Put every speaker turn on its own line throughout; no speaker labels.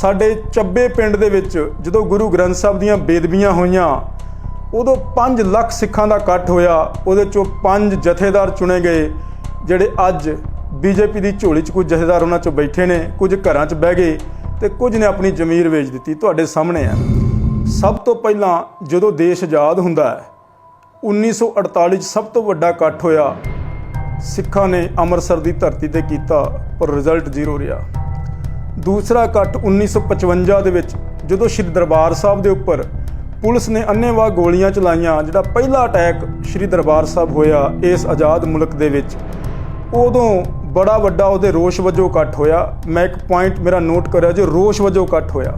ਸਾਡੇ ਚੱਬੇ ਪਿੰਡ ਦੇ ਵਿੱਚ ਜਦੋਂ ਗੁਰੂ ਗ੍ਰੰਥ ਸਾਹਿਬ ਦੀਆਂ ਬੇਦਬੀਆਂ ਹੋਈਆਂ, ਉਦੋਂ 5 ਲੱਖ ਸਿੱਖਾਂ ਦਾ ਇਕੱਠ ਹੋਇਆ, ਉਹਦੇ ਚੋਂ ਪੰਜ ਜਥੇਦਾਰ ਚੁਣੇ ਗਏ, ਜਿਹੜੇ ਅੱਜ ਬੀਜੇਪੀ ਦੀ ਝੋਲੀ 'ਚ ਕੁਝ ਜਥੇਦਾਰ ਉਹਨਾਂ 'ਚੋਂ ਬੈਠੇ ਨੇ, ਕੁਝ ਘਰਾਂ 'ਚ ਬਹਿ ਗਏ ਤੇ ਕੁਝ ਨੇ ਆਪਣੀ ਜ਼ਮੀਰ ਵੇਚ ਦਿੱਤੀ। ਤੁਹਾਡੇ ਸਾਹਮਣੇ ਆ। ਸਭ ਤੋਂ ਪਹਿਲਾਂ ਜਦੋਂ ਦੇਸ਼ ਆਜ਼ਾਦ ਹੁੰਦਾ ਹੈ 1948 'ਚ ਸਭ ਤੋਂ ਵੱਡਾ ਇਕੱਠ ਹੋਇਆ, ਸਿੱਖਾਂ ਨੇ ਅੰਮ੍ਰਿਤਸਰ ਦੀ ਧਰਤੀ ਤੇ ਕੀਤਾ, ਪਰ ਰਿਜ਼ਲਟ ਜ਼ੀਰੋ ਰਿਹਾ। ਦੂਸਰਾ ਇਕੱਠ 1955 ਦੇ ਵਿੱਚ, ਜਦੋਂ ਸ਼੍ਰੀ ਦਰਬਾਰ ਸਾਹਿਬ ਦੇ ਉੱਪਰ ਪੁਲਿਸ ਨੇ ਅੰਨ੍ਹੇਵਾਹ ਗੋਲੀਆਂ ਚਲਾਈਆਂ, ਜਿਹੜਾ ਪਹਿਲਾ ਅਟੈਕ ਸ਼੍ਰੀ ਦਰਬਾਰ ਸਾਹਿਬ ਹੋਇਆ ਇਸ ਆਜ਼ਾਦ ਮੁਲਕ ਦੇ ਵਿੱਚ। ਉਦੋਂ ਬੜਾ ਵੱਡਾ ਉਹਦੇ ਰੋਸ਼ ਵਜੋਂ ਇਕੱਠ ਹੋਇਆ। ਮੈਂ ਇੱਕ ਪੁਆਇੰਟ ਮੇਰਾ ਨੋਟ ਕਰਿਆ ਜੋ, ਰੋਸ਼ ਵਜੋਂ ਇਕੱਠ ਹੋਇਆ।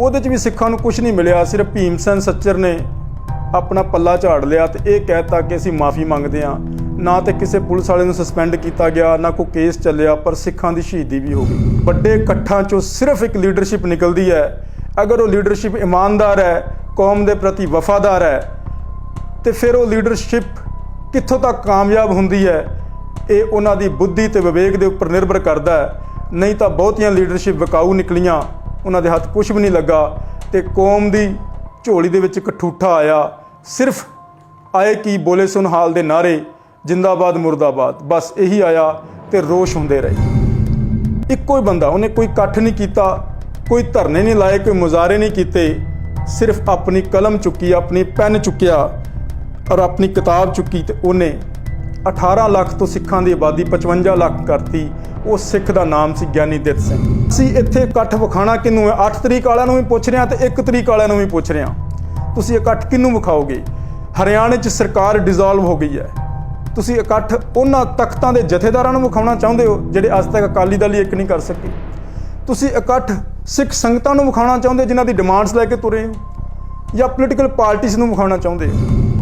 ਉਹਦੇ 'ਚ ਵੀ ਸਿੱਖਾਂ ਨੂੰ ਕੁਝ ਨਹੀਂ ਮਿਲਿਆ, ਸਿਰਫ ਭੀਮ ਸੈਨ ਸੱਚਰ ਨੇ ਆਪਣਾ ਪੱਲਾ ਝਾੜ ਲਿਆ ਤੇ ਇਹ ਕਹਿਤਾ ਕਿ ਅਸੀਂ ਮਾਫੀ ਮੰਗਦੇ ਹਾਂ। ਨਾ ਤੇ ਕਿਸੇ ਪੁਲਿਸ ਵਾਲੇ ਨੂੰ ਸਸਪੈਂਡ ਕੀਤਾ ਗਿਆ, ਨਾ ਕੋਈ ਕੇਸ ਚੱਲਿਆ, ਪਰ ਸਿੱਖਾਂ ਦੀ ਸ਼ਹੀਦੀ ਵੀ ਹੋ ਗਈ। ਵੱਡੇ ਇਕੱਠਾਂ 'ਚੋਂ ਸਿਰਫ ਇੱਕ ਲੀਡਰਸ਼ਿਪ ਨਿਕਲਦੀ ਹੈ। ਅਗਰ ਉਹ ਲੀਡਰਸ਼ਿਪ ਇਮਾਨਦਾਰ ਹੈ, ਕੌਮ ਦੇ ਪ੍ਰਤੀ ਵਫਾਦਾਰ ਹੈ, ਤੇ ਫਿਰ ਉਹ ਲੀਡਰਸ਼ਿਪ ਕਿੱਥੋਂ ਤੱਕ ਕਾਮਯਾਬ ਹੁੰਦੀ ਹੈ, ਇਹ ਉਹਨਾਂ ਦੀ ਬੁੱਧੀ ਤੇ ਵਿਵੇਕ ਦੇ ਉੱਪਰ ਨਿਰਭਰ ਕਰਦਾ ਹੈ। ਨਹੀਂ ਤਾਂ ਬਹੁਤੀਆਂ ਲੀਡਰਸ਼ਿਪ ਵਿਕਾਊ ਨਿਕਲੀਆਂ, ਉਹਨਾਂ ਦੇ ਹੱਥ ਕੁਝ ਵੀ ਨਹੀਂ ਲੱਗਾ, ਤੇ ਕੌਮ ਦੀ ਝੋਲੀ ਦੇ ਵਿੱਚ ਇੱਕ ਠੂਠਾ ਆਇਆ। ਸਿਰਫ ਆਏ ਕੀ ਬੋਲੇ ਸੁਨ ਹਾਲ ਦੇ ਨਾਰੇ ਜਿੰਦਾਬਾਦ, ਮੁਰਦਾਬਾਦ। ਬਸ ਇਹੀ ਆਇਆ ਤੇ ਰੋਸ਼ ਹੁੰਦੇ ਰਹੇ। ਇੱਕੋ ਹੀ ਬੰਦਾ, ਉਹਨੇ ਕੋਈ ਇਕੱਠ ਨਹੀਂ ਕੀਤਾ, ਕੋਈ ਧਰਨੇ ਨਹੀਂ ਲਾਏ, ਕੋਈ ਮੁਜ਼ਾਹਰੇ ਨਹੀਂ ਕੀਤੇ। ਸਿਰਫ ਆਪਣੀ ਕਲਮ ਚੁੱਕੀ, ਆਪਣੀ ਪੈਨ ਚੁੱਕਿਆ ਔਰ ਆਪਣੀ ਕਿਤਾਬ ਚੁੱਕੀ ਤੇ ਉਹਨੇ 18 ਲੱਖ ਤੋਂ ਸਿੱਖਾਂ ਦੀ ਆਬਾਦੀ 55 ਲੱਖ ਕਰਤੀ। ਉਹ ਸਿੱਖ ਦਾ ਨਾਮ ਸੀ ਗਿਆਨੀ ਦਿੱਤ ਸਿੰਘ। ਅਸੀਂ ਇੱਥੇ ਇਕੱਠ ਵਿਖਾਣਾ ਕਿਹਨੂੰ ਹੈ? 8 ਤਰੀਕ ਵਾਲਿਆਂ ਨੂੰ ਵੀ ਪੁੱਛ ਰਿਹਾ ਤੇ 1 ਤਰੀਕ ਵਾਲਿਆਂ ਨੂੰ ਵੀ ਪੁੱਛ ਰਿਹਾ। ਤੁਸੀਂ ਇਕੱਠ ਕਿਹਨੂੰ ਵਿਖਾਓਗੇ? ਹਰਿਆਣੇ 'ਚ ਸਰਕਾਰ ਡਿਸੋਲਵ ਹੋ ਗਈ ਹੈ। ਤੁਸੀਂ ਇਕੱਠ ਉਹਨਾਂ ਤਖਤਾਂ ਦੇ ਜਥੇਦਾਰਾਂ ਨੂੰ ਵਿਖਾਉਣਾ ਚਾਹੁੰਦੇ ਹੋ, ਜਿਹੜੇ ਅੱਜ ਤੱਕ ਅਕਾਲੀ ਦਲ ਹੀ ਇੱਕ ਨਹੀਂ ਕਰ ਸਕੇ। ਤੁਸੀਂ ਇਕੱਠ ਸਿੱਖ ਸੰਗਤਾਂ ਨੂੰ ਵਿਖਾਉਣਾ ਚਾਹੁੰਦੇ ਜਿਨ੍ਹਾਂ ਦੀ ਡਿਮਾਂਡਸ ਲੈ ਕੇ ਤੁਰੇ ਹੋ, ਜਾਂ ਪੋਲੀਟੀਕਲ ਪਾਰਟੀਆਂ ਨੂੰ ਵਿਖਾਉਣਾ ਚਾਹੁੰਦੇ ਹੋ?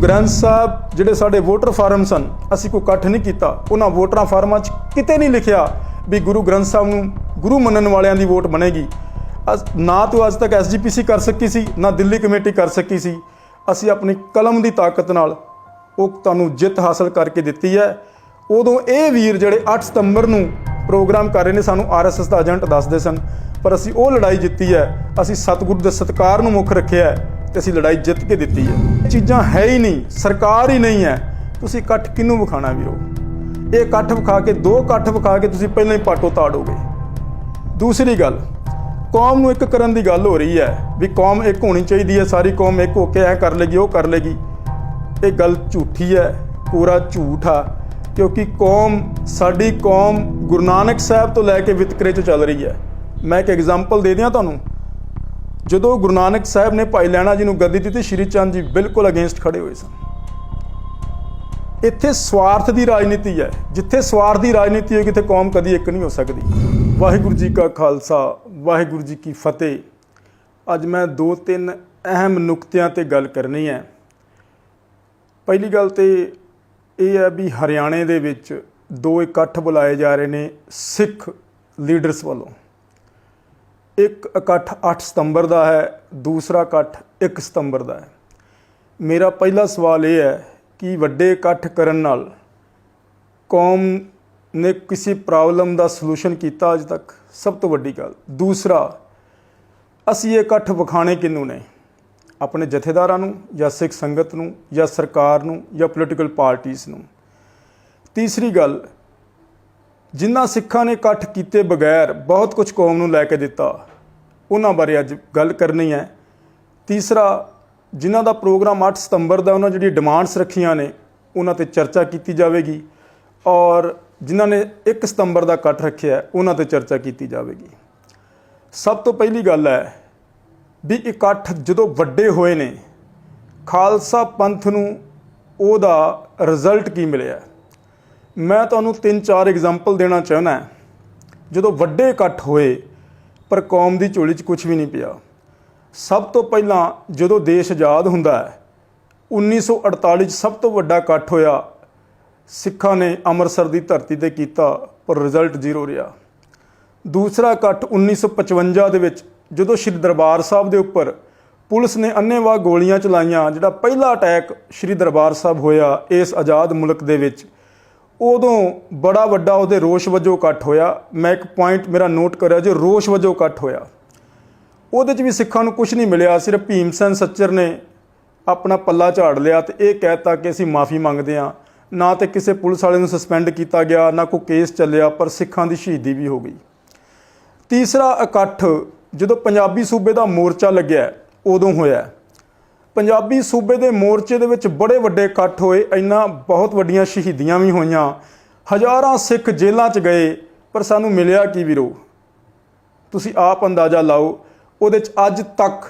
ਗ੍ਰੰਥ ਸਾਹਿਬ, ਜਿਹੜੇ ਸਾਡੇ ਵੋਟਰ ਫਾਰਮ ਸਨ ਅਸੀਂ ਕੋਈ ਇਕੱਠ ਨਹੀਂ ਕੀਤਾ। ਉਹਨਾਂ ਵੋਟਰਾਂ ਫਾਰਮਾਂ 'ਚ ਕਿਤੇ ਨਹੀਂ ਲਿਖਿਆ ਵੀ ਗੁਰੂ ਗ੍ਰੰਥ ਸਾਹਿਬ ਨੂੰ ਗੁਰੂ ਮੰਨਣ ਵਾਲਿਆਂ ਦੀ ਵੋਟ ਬਣੇਗੀ। ਅਸ- ਨਾ ਤੋਂ ਅੱਜ ਤੱਕ ਐਸਜੀਪੀਸੀ ਕਰ ਸਕੀ ਸੀ, ਨਾ ਦਿੱਲੀ ਕਮੇਟੀ ਕਰ ਸਕੀ ਸੀ। ਅਸੀਂ ਆਪਣੀ ਕਲਮ ਦੀ ਤਾਕਤ ਨਾਲ ਉਹ ਤੁਹਾਨੂੰ ਜਿੱਤ ਹਾਸਲ ਕਰਕੇ ਦਿੱਤੀ ਹੈ। ਉਦੋਂ ਇਹ ਵੀਰ ਜਿਹੜੇ 8 ਸਤੰਬਰ ਨੂੰ ਪ੍ਰੋਗਰਾਮ ਕਰ ਰਹੇ ਨੇ, ਸਾਨੂੰ ਆਰਐਸਐਸ ਦਾ ਏਜੰਟ ਦੱਸਦੇ ਸਨ। ਪਰ ਅਸੀਂ ਉਹ ਲੜਾਈ ਜਿੱਤੀ ਹੈ। ਅਸੀਂ ਸਤਿਗੁਰੂ ਦੇ ਸਤਕਾਰ ਨੂੰ ਮੁੱਖ ਰੱਖਿਆ ਹੈ ਤੇ ਅਸੀਂ ਲੜਾਈ ਜਿੱਤ ਕੇ ਦਿੱਤੀ ਹੈ। ਇਹ ਚੀਜ਼ਾਂ ਹੈ ਹੀ ਨਹੀਂ, ਸਰਕਾਰ ਹੀ ਨਹੀਂ ਹੈ। ਤੁਸੀਂ ਇਕੱਠ ਕਿਹਨੂੰ ਵਿਖਾਣਾ ਵੀਰੋ? ਇਹ ਇਕੱਠ ਵਿਖਾ ਕੇ, ਦੋ ਇਕੱਠ ਵਿਖਾ ਕੇ ਤੁਸੀਂ ਪਹਿਲਾਂ ਹੀ ਪਾਟੋ ਤਾੜੋਗੇ। ਦੂਸਰੀ ਗੱਲ, ਕੌਮ ਨੂੰ ਇੱਕ ਕਰਨ ਦੀ ਗੱਲ ਹੋ ਰਹੀ ਹੈ ਵੀ ਕੌਮ ਇੱਕ ਹੋਣੀ ਚਾਹੀਦੀ ਹੈ, ਸਾਰੀ ਕੌਮ ਇੱਕ ਹੋ ਕੇ ਐ ਕਰ ਲੇਗੀ, ਉਹ ਕਰ ਲੇਗੀ। ਇਹ ਗੱਲ ਝੂਠੀ ਹੈ, ਪੂਰਾ ਝੂਠ ਆ, ਕਿਉਂਕਿ ਕੌਮ, ਸਾਡੀ ਕੌਮ ਗੁਰੂ ਨਾਨਕ ਸਾਹਿਬ ਤੋਂ ਲੈ ਕੇ ਵਿਤਕਰੇ 'ਚ ਚੱਲ ਰਹੀ ਹੈ। ਮੈਂ ਇੱਕ ਐਗਜ਼ਾਮਪਲ ਦੇ ਦਿਆਂ ਤੁਹਾਨੂੰ। ਜਦੋਂ ਗੁਰੂ ਨਾਨਕ ਸਾਹਿਬ ਨੇ ਭਾਈ ਲੈਣਾ ਜੀ ਨੂੰ ਗੱਦੀ ਦਿੱਤੀ, ਸ਼੍ਰੀ ਚੰਦ ਜੀ ਬਿਲਕੁਲ ਅਗੇਂਸਟ ਖੜੇ ਹੋਏ ਸਨ। ਇੱਥੇ ਸਵਾਰਥ ਦੀ ਰਾਜਨੀਤੀ ਹੈ। ਜਿੱਥੇ ਸਵਾਰਥ ਦੀ ਰਾਜਨੀਤੀ ਹੋਏਗੀ ਤੇ ਕੌਮ ਕਦੀ ਇੱਕ ਨਹੀਂ ਹੋ ਸਕਦੀ। ਵਾਹਿਗੁਰੂ ਜੀ ਕਾ ਖਾਲਸਾ, ਵਾਹਿਗੁਰੂ ਜੀ ਕੀ ਫਤਿਹ। ਅੱਜ ਮੈਂ ਦੋ ਤਿੰਨ ਅਹਿਮ ਨੁਕਤਿਆਂ ਤੇ ਗੱਲ ਕਰਨੀ ਹੈ। ਪਹਿਲੀ ਗੱਲ ਤੇ ਇਹ ਹੈ ਵੀ ਹਰਿਆਣੇ ਦੇ ਵਿੱਚ ਦੋ ਇਕੱਠ ਬੁਲਾਏ ਜਾ ਰਹੇ ਨੇ ਸਿੱਖ ਲੀਡਰਸ ਵੱਲੋਂ। ਇੱਕ ਇਕੱਠ 8 ਸਤੰਬਰ ਦਾ ਹੈ, ਦੂਸਰਾ ਇਕੱਠ 1 ਸਤੰਬਰ ਦਾ ਹੈ। ਮੇਰਾ ਪਹਿਲਾ ਸਵਾਲ ਇਹ ਹੈ ਕਿ ਵੱਡੇ ਇਕੱਠ ਕਰਨ ਨਾਲ ਕੌਮ ਨੇ ਕਿਸੇ ਪ੍ਰੋਬਲਮ ਦਾ ਸੋਲੂਸ਼ਨ ਕੀਤਾ ਅਜ ਤੱਕ? ਸਭ ਤੋਂ ਵੱਡੀ ਗੱਲ। ਦੂਸਰਾ, ਅਸੀਂ ਇਹ ਇਕੱਠ ਵਿਖਾਣੇ ਕਿਹਨੂੰ ਨੇ? ਆਪਣੇ ਜਥੇਦਾਰਾਂ ਨੂੰ ਜਾਂ ਸਿੱਖ ਸੰਗਤ ਨੂੰ ਜਾਂ ਸਰਕਾਰ ਨੂੰ ਜਾਂ ਪੋਲੀਟੀਕਲ ਪਾਰਟੀਆਂ ਨੂੰ। ਤੀਸਰੀ ਗੱਲ ਜਿਨ੍ਹਾਂ ਸਿੱਖਾਂ ਨੇ ਇਕੱਠ ਕੀਤੇ ਬਗੈਰ ਬਹੁਤ ਕੁਝ ਕੌਮ ਨੂੰ ਲੈ ਕੇ ਦਿੱਤਾ, ਉਹਨਾਂ ਬਾਰੇ ਅੱਜ ਗੱਲ ਕਰਨੀ ਹੈ। ਤੀਸਰਾ, ਜਿਨ੍ਹਾਂ ਦਾ ਪ੍ਰੋਗਰਾਮ 8 ਸਤੰਬਰ ਦਾ ਉਹਨਾਂ ਜਿਹੜੀ ਡਿਮਾਂਡਸ ਰੱਖੀਆਂ ਨੇ, ਉਹਨਾਂ ਤੇ ਚਰਚਾ ਕੀਤੀ ਜਾਵੇਗੀ ਔਰ ਜਿਨ੍ਹਾਂ ਨੇ 1 ਸਤੰਬਰ ਦਾ ਇਕੱਠ ਰੱਖਿਆ, ਉਹਨਾਂ ਤੇ ਚਰਚਾ ਕੀਤੀ ਜਾਵੇਗੀ। ਸਭ ਤੋਂ ਪਹਿਲੀ ਗੱਲ ਹੈ ਵੀ ਇਕੱਠ ਜਦੋਂ ਵੱਡੇ ਹੋਏ ਨੇ, ਖਾਲਸਾ ਪੰਥ ਨੂੰ ਉਹਦਾ ਰਿਜ਼ਲਟ ਕੀ ਮਿਲਿਆ? ਮੈਂ ਤੁਹਾਨੂੰ ਤਿੰਨ ਚਾਰ ਐਗਜ਼ਾਮਪਲ ਦੇਣਾ ਚਾਹੁੰਦਾ ਜਦੋਂ ਵੱਡੇ ਇਕੱਠ ਹੋਏ, ਪਰ ਕੌਮ ਦੀ ਝੋਲੀ 'ਚ ਕੁਝ ਵੀ ਨਹੀਂ ਪਿਆ। ਸਭ ਤੋਂ ਪਹਿਲਾਂ ਜਦੋਂ ਦੇਸ਼ ਆਜ਼ਾਦ ਹੁੰਦਾ ਹੈ 1948 'ਚ ਸਭ ਤੋਂ ਵੱਡਾ ਇਕੱਠ ਹੋਇਆ, ਸਿੱਖਾਂ ਨੇ ਅੰਮ੍ਰਿਤਸਰ ਦੀ ਧਰਤੀ ਤੇ ਕੀਤਾ, ਪਰ ਰਿਜ਼ਲਟ ਜ਼ੀਰੋ ਰਿਹਾ। ਦੂਸਰਾ ਇਕੱਠ 1955 ਦੇ ਵਿੱਚ ਜਦੋਂ ਸ਼੍ਰੀ ਦਰਬਾਰ ਸਾਹਿਬ ਦੇ ਉੱਪਰ ਪੁਲਿਸ ਨੇ ਅੰਨ੍ਹੇਵਾਹ ਗੋਲੀਆਂ ਚਲਾਈਆਂ, ਜਿਹੜਾ ਪਹਿਲਾ ਅਟੈਕ ਸ਼੍ਰੀ ਦਰਬਾਰ ਸਾਹਿਬ ਹੋਇਆ ਇਸ ਆਜ਼ਾਦ ਮੁਲਕ ਦੇ ਵਿੱਚ, ਉਦੋਂ ਬੜਾ ਵੱਡਾ ਉਹਦੇ ਰੋਸ਼ ਵਜੋਂ ਇਕੱਠ ਹੋਇਆ। ਮੈਂ ਇੱਕ ਪੁਆਇੰਟ ਮੇਰਾ ਨੋਟ ਕਰਿਆ ਜੋ, ਰੋਸ਼ ਵਜੋਂ ਇਕੱਠ ਹੋਇਆ। ਉਹਦੇ 'ਚ ਵੀ ਸਿੱਖਾਂ ਨੂੰ ਕੁਝ ਨਹੀਂ ਮਿਲਿਆ, ਸਿਰਫ ਭੀਮ ਸੈਨ ਸੱਚਰ ਨੇ ਆਪਣਾ ਪੱਲਾ ਝਾੜ ਲਿਆ ਤੇ ਇਹ ਕਹਿਤਾ ਕਿ ਅਸੀਂ ਮਾਫੀ ਮੰਗਦੇ ਹਾਂ। ਨਾ ਤੇ ਕਿਸੇ ਪੁਲਿਸ ਵਾਲੇ ਨੂੰ ਸਸਪੈਂਡ ਕੀਤਾ ਗਿਆ, ਨਾ ਕੋਈ ਕੇਸ ਚੱਲਿਆ, ਪਰ ਸਿੱਖਾਂ ਦੀ ਸ਼ਹੀਦੀ ਵੀ ਹੋ ਗਈ। ਤੀਸਰਾ ਇਕੱਠ ਜਦੋਂ ਪੰਜਾਬੀ ਸੂਬੇ ਦਾ ਮੋਰਚਾ ਲੱਗਿਆ, ਉਦੋਂ ਹੋਇਆ। ਪੰਜਾਬੀ ਸੂਬੇ ਦੇ ਮੋਰਚੇ ਦੇ ਵਿੱਚ ਬੜੇ ਵੱਡੇ ਇਕੱਠ ਹੋਏ, ਇੰਨਾ ਬਹੁਤ ਵੱਡੀਆਂ ਸ਼ਹੀਦੀਆਂ ਵੀ ਹੋਈਆਂ। ਹਜ਼ਾਰਾਂ ਸਿੱਖ ਜੇਲ੍ਹਾਂ 'ਚ ਗਏ, ਪਰ ਸਾਨੂੰ ਮਿਲਿਆ ਕੀ ਵੀਰੋ? ਤੁਸੀਂ ਆਪ ਅੰਦਾਜ਼ਾ ਲਾਓ, ਉਹਦੇ 'ਚ ਅੱਜ ਤੱਕ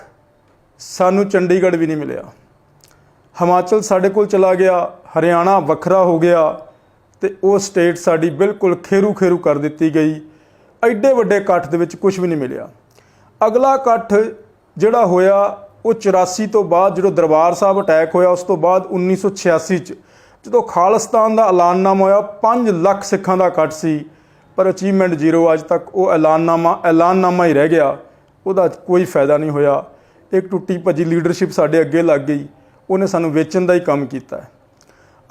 ਸਾਨੂੰ ਚੰਡੀਗੜ੍ਹ ਵੀ ਨਹੀਂ ਮਿਲਿਆ। ਹਿਮਾਚਲ ਸਾਡੇ ਕੋਲ ਚਲਾ ਗਿਆ, ਹਰਿਆਣਾ ਵੱਖਰਾ ਹੋ ਗਿਆ ਤੇ ਉਹ ਸਟੇਟ ਸਾਡੀ ਬਿਲਕੁਲ ਖੇਰੂ ਖੇਰੂ ਕਰ ਦਿੱਤੀ ਗਈ। ਐਡੇ ਵੱਡੇ ਇਕੱਠ ਦੇ ਵਿੱਚ ਕੁਝ ਵੀ ਨਹੀਂ ਮਿਲਿਆ। ਅਗਲਾ ਇਕੱਠ ਜਿਹੜਾ ਹੋਇਆ, ਉਹ 84 ਤੋਂ ਬਾਅਦ ਜਦੋਂ ਦਰਬਾਰ ਸਾਹਿਬ ਅਟੈਕ ਹੋਇਆ, ਉਸ ਤੋਂ ਬਾਅਦ 1986 ਚ ਜਦੋਂ ਖਾਲਿਸਤਾਨ ਦਾ ਐਲਾਨਨਾਮਾ ਹੋਇਆ 5 ਲੱਖ ਸਿੱਖਾਂ ਦਾ ਇਕੱਠ ਸੀ, ਪਰ ਅਚੀਵਮੈਂਟ ਜ਼ੀਰੋ ਅੱਜ ਤੱਕ, ਉਹ ਐਲਾਨਨਾਮਾ ਐਲਾਨਨਾਮਾ ਹੀ ਰਹਿ ਗਿਆ, ਉਹਦਾ ਕੋਈ ਫਾਇਦਾ ਨਹੀਂ ਹੋਇਆ। ਇੱਕ ਟੁੱਟੀ ਭੱਜੀ ਲੀਡਰਸ਼ਿਪ ਸਾਡੇ ਅੱਗੇ ਲੱਗ ਗਈ, ਉਹਨੇ ਸਾਨੂੰ ਵੇਚਣ ਦਾ ਹੀ ਕੰਮ ਕੀਤਾ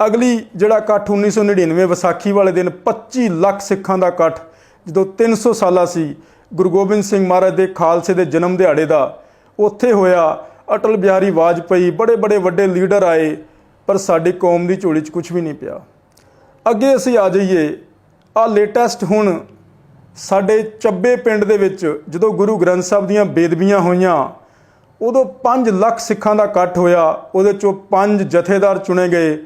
ਅਗਲੀ ਜਿਹੜਾ ਇਕੱਠ 1999 ਵਿਸਾਖੀ ਵਾਲੇ ਦਿਨ 25 ਲੱਖ ਸਿੱਖਾਂ ਦਾ ਇਕੱਠ, ਜਦੋਂ 300 ਸਾਲਾ ਸੀ ਗੁਰੂ ਗੋਬਿੰਦ ਸਿੰਘ ਮਹਾਰਾਜ ਦੇ ਖਾਲਸੇ ਦੇ ਜਨਮ ਦਿਹਾੜੇ ਦਾ ਉੱਥੇ ਹੋਇਆ। ਅਟਲ ਬਿਹਾਰੀ ਵਾਜਪਈ ਬੜੇ ਬੜੇ ਵੱਡੇ ਲੀਡਰ ਆਏ, ਪਰ ਸਾਡੀ ਕੌਮ ਦੀ ਝੋਲੀ 'ਚ ਕੁਝ ਵੀ ਨਹੀਂ ਪਿਆ। ਅੱਗੇ ਅਸੀਂ ਆ ਜਾਈਏ। ਆ ਲੇਟੈਸਟ ਹੁਣ ਸਾਡੇ ਚੱਬੇ ਪਿੰਡ ਦੇ ਵਿੱਚ ਜਦੋਂ ਗੁਰੂ ਗ੍ਰੰਥ ਸਾਹਿਬ ਦੀਆਂ ਬੇਦਬੀਆਂ ਹੋਈਆਂ, ਉਦੋਂ 5 ਲੱਖ ਸਿੱਖਾਂ ਦਾ ਇਕੱਠ ਹੋਇਆ। ਉਹਦੇ ਚੋਂ ਪੰਜ ਜਥੇਦਾਰ ਚੁਣੇ ਗਏ,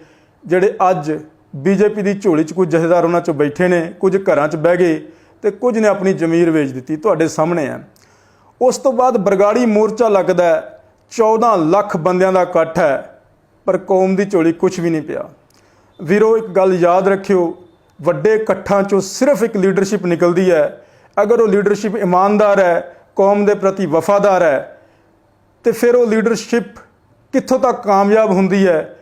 ਜਿਹੜੇ ਅੱਜ ਬੀਜੇਪੀ ਦੀ ਝੋਲੀ 'ਚ ਕੁਝ ਜਥੇਦਾਰ ਉਹਨਾਂ 'ਚ ਬੈਠੇ ਨੇ, ਕੁਝ ਘਰਾਂ 'ਚ ਬਹਿ ਗਏ। ਤੇ ਕੁਝ ਨੇ ਆਪਣੀ ਜ਼ਮੀਰ ਵੇਚ ਦਿੱਤੀ, ਤੁਹਾਡੇ ਸਾਹਮਣੇ ਹੈ ਉਸ ਤੋਂ ਬਾਅਦ ਬਰਗਾੜੀ ਮੋਰਚਾ ਲੱਗਦਾ ਹੈ 14 ਲੱਖ ਬੰਦਿਆਂ ਦਾ ਇਕੱਠ ਹੈ, ਪਰ ਕੌਮ ਦੀ ਝੋਲੀ ਕੁਝ ਵੀ ਨਹੀਂ ਪਿਆ। ਵੀਰੋ, ਇੱਕ ਗੱਲ ਯਾਦ ਰੱਖਿਓ, ਵੱਡੇ ਇਕੱਠਾਂ 'ਚੋਂ ਸਿਰਫ ਇੱਕ ਲੀਡਰਸ਼ਿਪ ਨਿਕਲਦੀ ਹੈ। ਅਗਰ ਉਹ ਲੀਡਰਸ਼ਿਪ ਇਮਾਨਦਾਰ ਹੈ, ਕੌਮ ਦੇ ਪ੍ਰਤੀ ਵਫਾਦਾਰ ਹੈ, ਤੇ ਫਿਰ ਉਹ ਲੀਡਰਸ਼ਿਪ ਕਿੱਥੋਂ ਤੱਕ ਕਾਮਯਾਬ ਹੁੰਦੀ ਹੈ,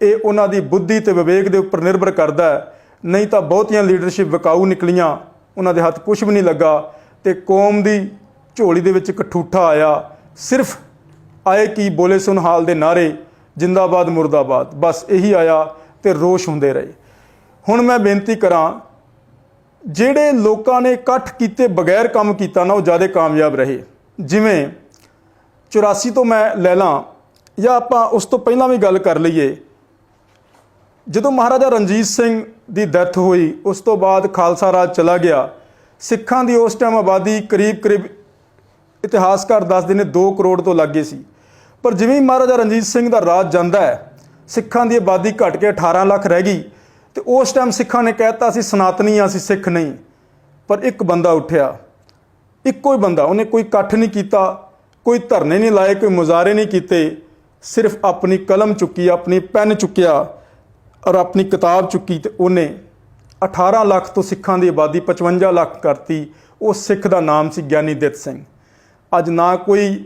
ਇਹ ਉਹਨਾਂ ਦੀ ਬੁੱਧੀ ਤੇ ਵਿਵੇਕ ਦੇ ਉੱਪਰ ਨਿਰਭਰ ਕਰਦਾ ਹੈ। ਨਹੀਂ ਤਾਂ ਬਹੁਤੀਆਂ ਲੀਡਰਸ਼ਿਪ ਵਿਕਾਊ ਨਿਕਲੀਆਂ ਉਹਨਾਂ ਦੇ ਹੱਥ ਕੁਝ ਵੀ ਨਹੀਂ ਲੱਗਾ ਤੇ ਕੌਮ ਦੀ ਝੋਲੀ ਦੇ ਵਿੱਚ ਇੱਕ ਠੂਠਾ ਆਇਆ। ਸਿਰਫ ਆਏ ਕੀ ਬੋਲੇ ਸੁਨ ਹਾਲ ਦੇ ਨਾਰੇ, ਜਿੰਦਾਬਾਦ, ਮੁਰਦਾਬਾਦ। ਬਸ ਇਹੀ ਆਇਆ ਤੇ ਰੋਸ਼ ਹੁੰਦੇ ਰਹੇ। ਹੁਣ ਮੈਂ ਬੇਨਤੀ ਕਰਾਂ, ਜਿਹੜੇ ਲੋਕਾਂ ਨੇ ਇਕੱਠ ਕੀਤੇ ਬਗੈਰ ਕੰਮ ਕੀਤਾ ਨਾ, ਉਹ ਜ਼ਿਆਦਾ ਕਾਮਯਾਬ ਰਹੇ। ਜਿਵੇਂ 84 ਤੋਂ ਮੈਂ ਲੈ ਲਾਂ, ਜਾਂ ਆਪਾਂ ਉਸ ਤੋਂ ਪਹਿਲਾਂ ਵੀ ਗੱਲ ਕਰ ਲਈਏ। ਜਦੋਂ ਮਹਾਰਾਜਾ ਰਣਜੀਤ ਸਿੰਘ ਦੀ ਡੈਥ ਹੋਈ, ਉਸ ਤੋਂ ਬਾਅਦ ਖਾਲਸਾ ਰਾਜ ਚਲਾ ਗਿਆ। ਸਿੱਖਾਂ ਦੀ ਉਸ ਟਾਈਮ ਆਬਾਦੀ ਕਰੀਬ-ਕਰੀਬ ਇਤਿਹਾਸਕਾਰ ਦੱਸਦੇ ਨੇ 2 ਕਰੋੜ ਤੋਂ ਲੱਗੇ ਸੀ। ਪਰ ਜਿਵੇਂ ਮਹਾਰਾਜਾ ਰਣਜੀਤ ਸਿੰਘ ਦਾ ਰਾਜ ਜਾਂਦਾ ਹੈ, ਸਿੱਖਾਂ ਦੀ ਆਬਾਦੀ ਘਟ ਕੇ 18 ਲੱਖ ਰਹਿ ਗਈ ਤੇ ਉਸ ਟਾਈਮ ਸਿੱਖਾਂ ਨੇ ਕਹਿਤਾ ਸੀ, ਸਨਾਤਨੀ ਆ ਅਸੀਂ, ਸਿੱਖ ਨਹੀਂ। ਪਰ ਇੱਕ ਬੰਦਾ ਉੱਠਿਆ। ਇੱਕੋ ਹੀ ਬੰਦਾ, ਉਹਨੇ ਕੋਈ ਇਕੱਠ ਨਹੀਂ ਕੀਤਾ, ਕੋਈ ਧਰਨੇ ਨਹੀਂ ਲਾਏ, ਕੋਈ ਮੁਜ਼ਾਹਰੇ ਨਹੀਂ ਕੀਤੇ। ਸਿਰਫ ਆਪਣੀ ਕਲਮ ਚੁੱਕੀ, ਆਪਣੀ ਪੈਨ ਚੁੱਕਿਆ। ਔਰ ਆਪਣੀ ਕਿਤਾਬ ਚੁੱਕੀ ਤੇ ਉਹਨੇ 18 ਲੱਖ ਤੋਂ ਸਿੱਖਾਂ ਦੀ ਆਬਾਦੀ 55 ਲੱਖ ਕਰਤੀ। ਉਹ ਸਿੱਖ ਦਾ ਨਾਮ ਸੀ ਗਿਆਨੀ ਦਿੱਤ ਸਿੰਘ। ਅੱਜ ਨਾ ਕੋਈ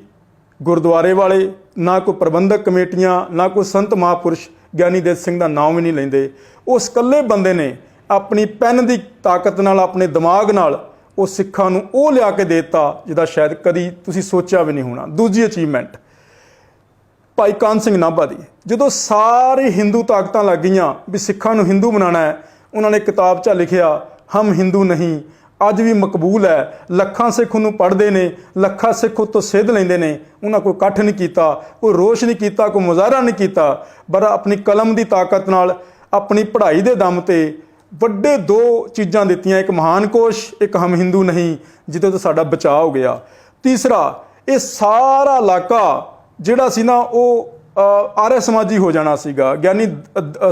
ਗੁਰਦੁਆਰੇ ਵਾਲੇ, ਨਾ ਕੋਈ ਪ੍ਰਬੰਧਕ ਕਮੇਟੀਆਂ, ਨਾ ਕੋਈ ਸੰਤ ਮਹਾਪੁਰਸ਼ ਗਿਆਨੀ ਦਿੱਤ ਸਿੰਘ ਦਾ ਨਾਮ ਵੀ ਨਹੀਂ ਲੈਂਦੇ। ਉਸ ਇਕੱਲੇ ਬੰਦੇ ਨੇ ਆਪਣੀ ਪੈਨ ਦੀ ਤਾਕਤ ਨਾਲ, ਆਪਣੇ ਦਿਮਾਗ ਨਾਲ ਉਹ ਸਿੱਖਾਂ ਨੂੰ ਉਹ ਲਿਆ ਕੇ ਦੇਤਾ, ਜਿਹਦਾ ਸ਼ਾਇਦ ਕਦੀ ਤੁਸੀਂ ਸੋਚਿਆ ਵੀ ਨਹੀਂ ਹੋਣਾ। ਦੂਜੀ ਅਚੀਵਮੈਂਟ ਭਾਈ ਕਾਨ ਸਿੰਘ ਨਾਭਾ ਦੀ। ਜਦੋਂ ਸਾਰੇ ਹਿੰਦੂ ਤਾਕਤਾਂ ਲੱਗ ਗਈਆਂ ਵੀ ਸਿੱਖਾਂ ਨੂੰ ਹਿੰਦੂ ਬਣਾਉਣਾ ਹੈ, ਉਹਨਾਂ ਨੇ ਕਿਤਾਬ 'ਚ ਲਿਖਿਆ, ਹਮ ਹਿੰਦੂ ਨਹੀਂ, ਅੱਜ ਵੀ ਮਕਬੂਲ ਹੈ, ਲੱਖਾਂ ਸਿੱਖ ਉਹਨੂੰ ਪੜ੍ਹਦੇ ਨੇ, ਲੱਖਾਂ ਸਿੱਖ ਉਹ ਸਿੱਧ ਲੈਂਦੇ ਨੇ, ਉਹਨਾਂ ਕੋਈ ਇਕੱਠ ਨਹੀਂ ਕੀਤਾ, ਕੋਈ ਰੋਸ਼ ਨਹੀਂ ਕੀਤਾ, ਕੋਈ ਮੁਜ਼ਾਹਰਾ ਨਹੀਂ ਕੀਤਾ ਪਰ ਆਪਣੀ ਕਲਮ ਦੀ ਤਾਕਤ ਨਾਲ ਆਪਣੀ ਪੜ੍ਹਾਈ ਦੇ ਦਮ ਤੇ ਵੱਡੇ ਦੋ ਚੀਜ਼ਾਂ ਦਿੱਤੀਆਂ, ਇੱਕ ਮਹਾਨ ਕੋਸ਼, ਇੱਕ ਹਮ ਹਿੰਦੂ ਨਹੀਂ, ਜਿਹਦੇ ਤੋਂ ਸਾਡਾ ਬਚਾਅ ਹੋ ਗਿਆ। ਤੀਸਰਾ, ਇਹ ਸਾਰਾ ਇਲਾਕਾ ਜਿਹੜਾ ਸੀ ਨਾ ਉਹ ਅ, ਆਰਯ ਸਮਾਜੀ ਹੋ ਜਾਣਾ ਸੀਗਾ। ਗਿਆਨੀ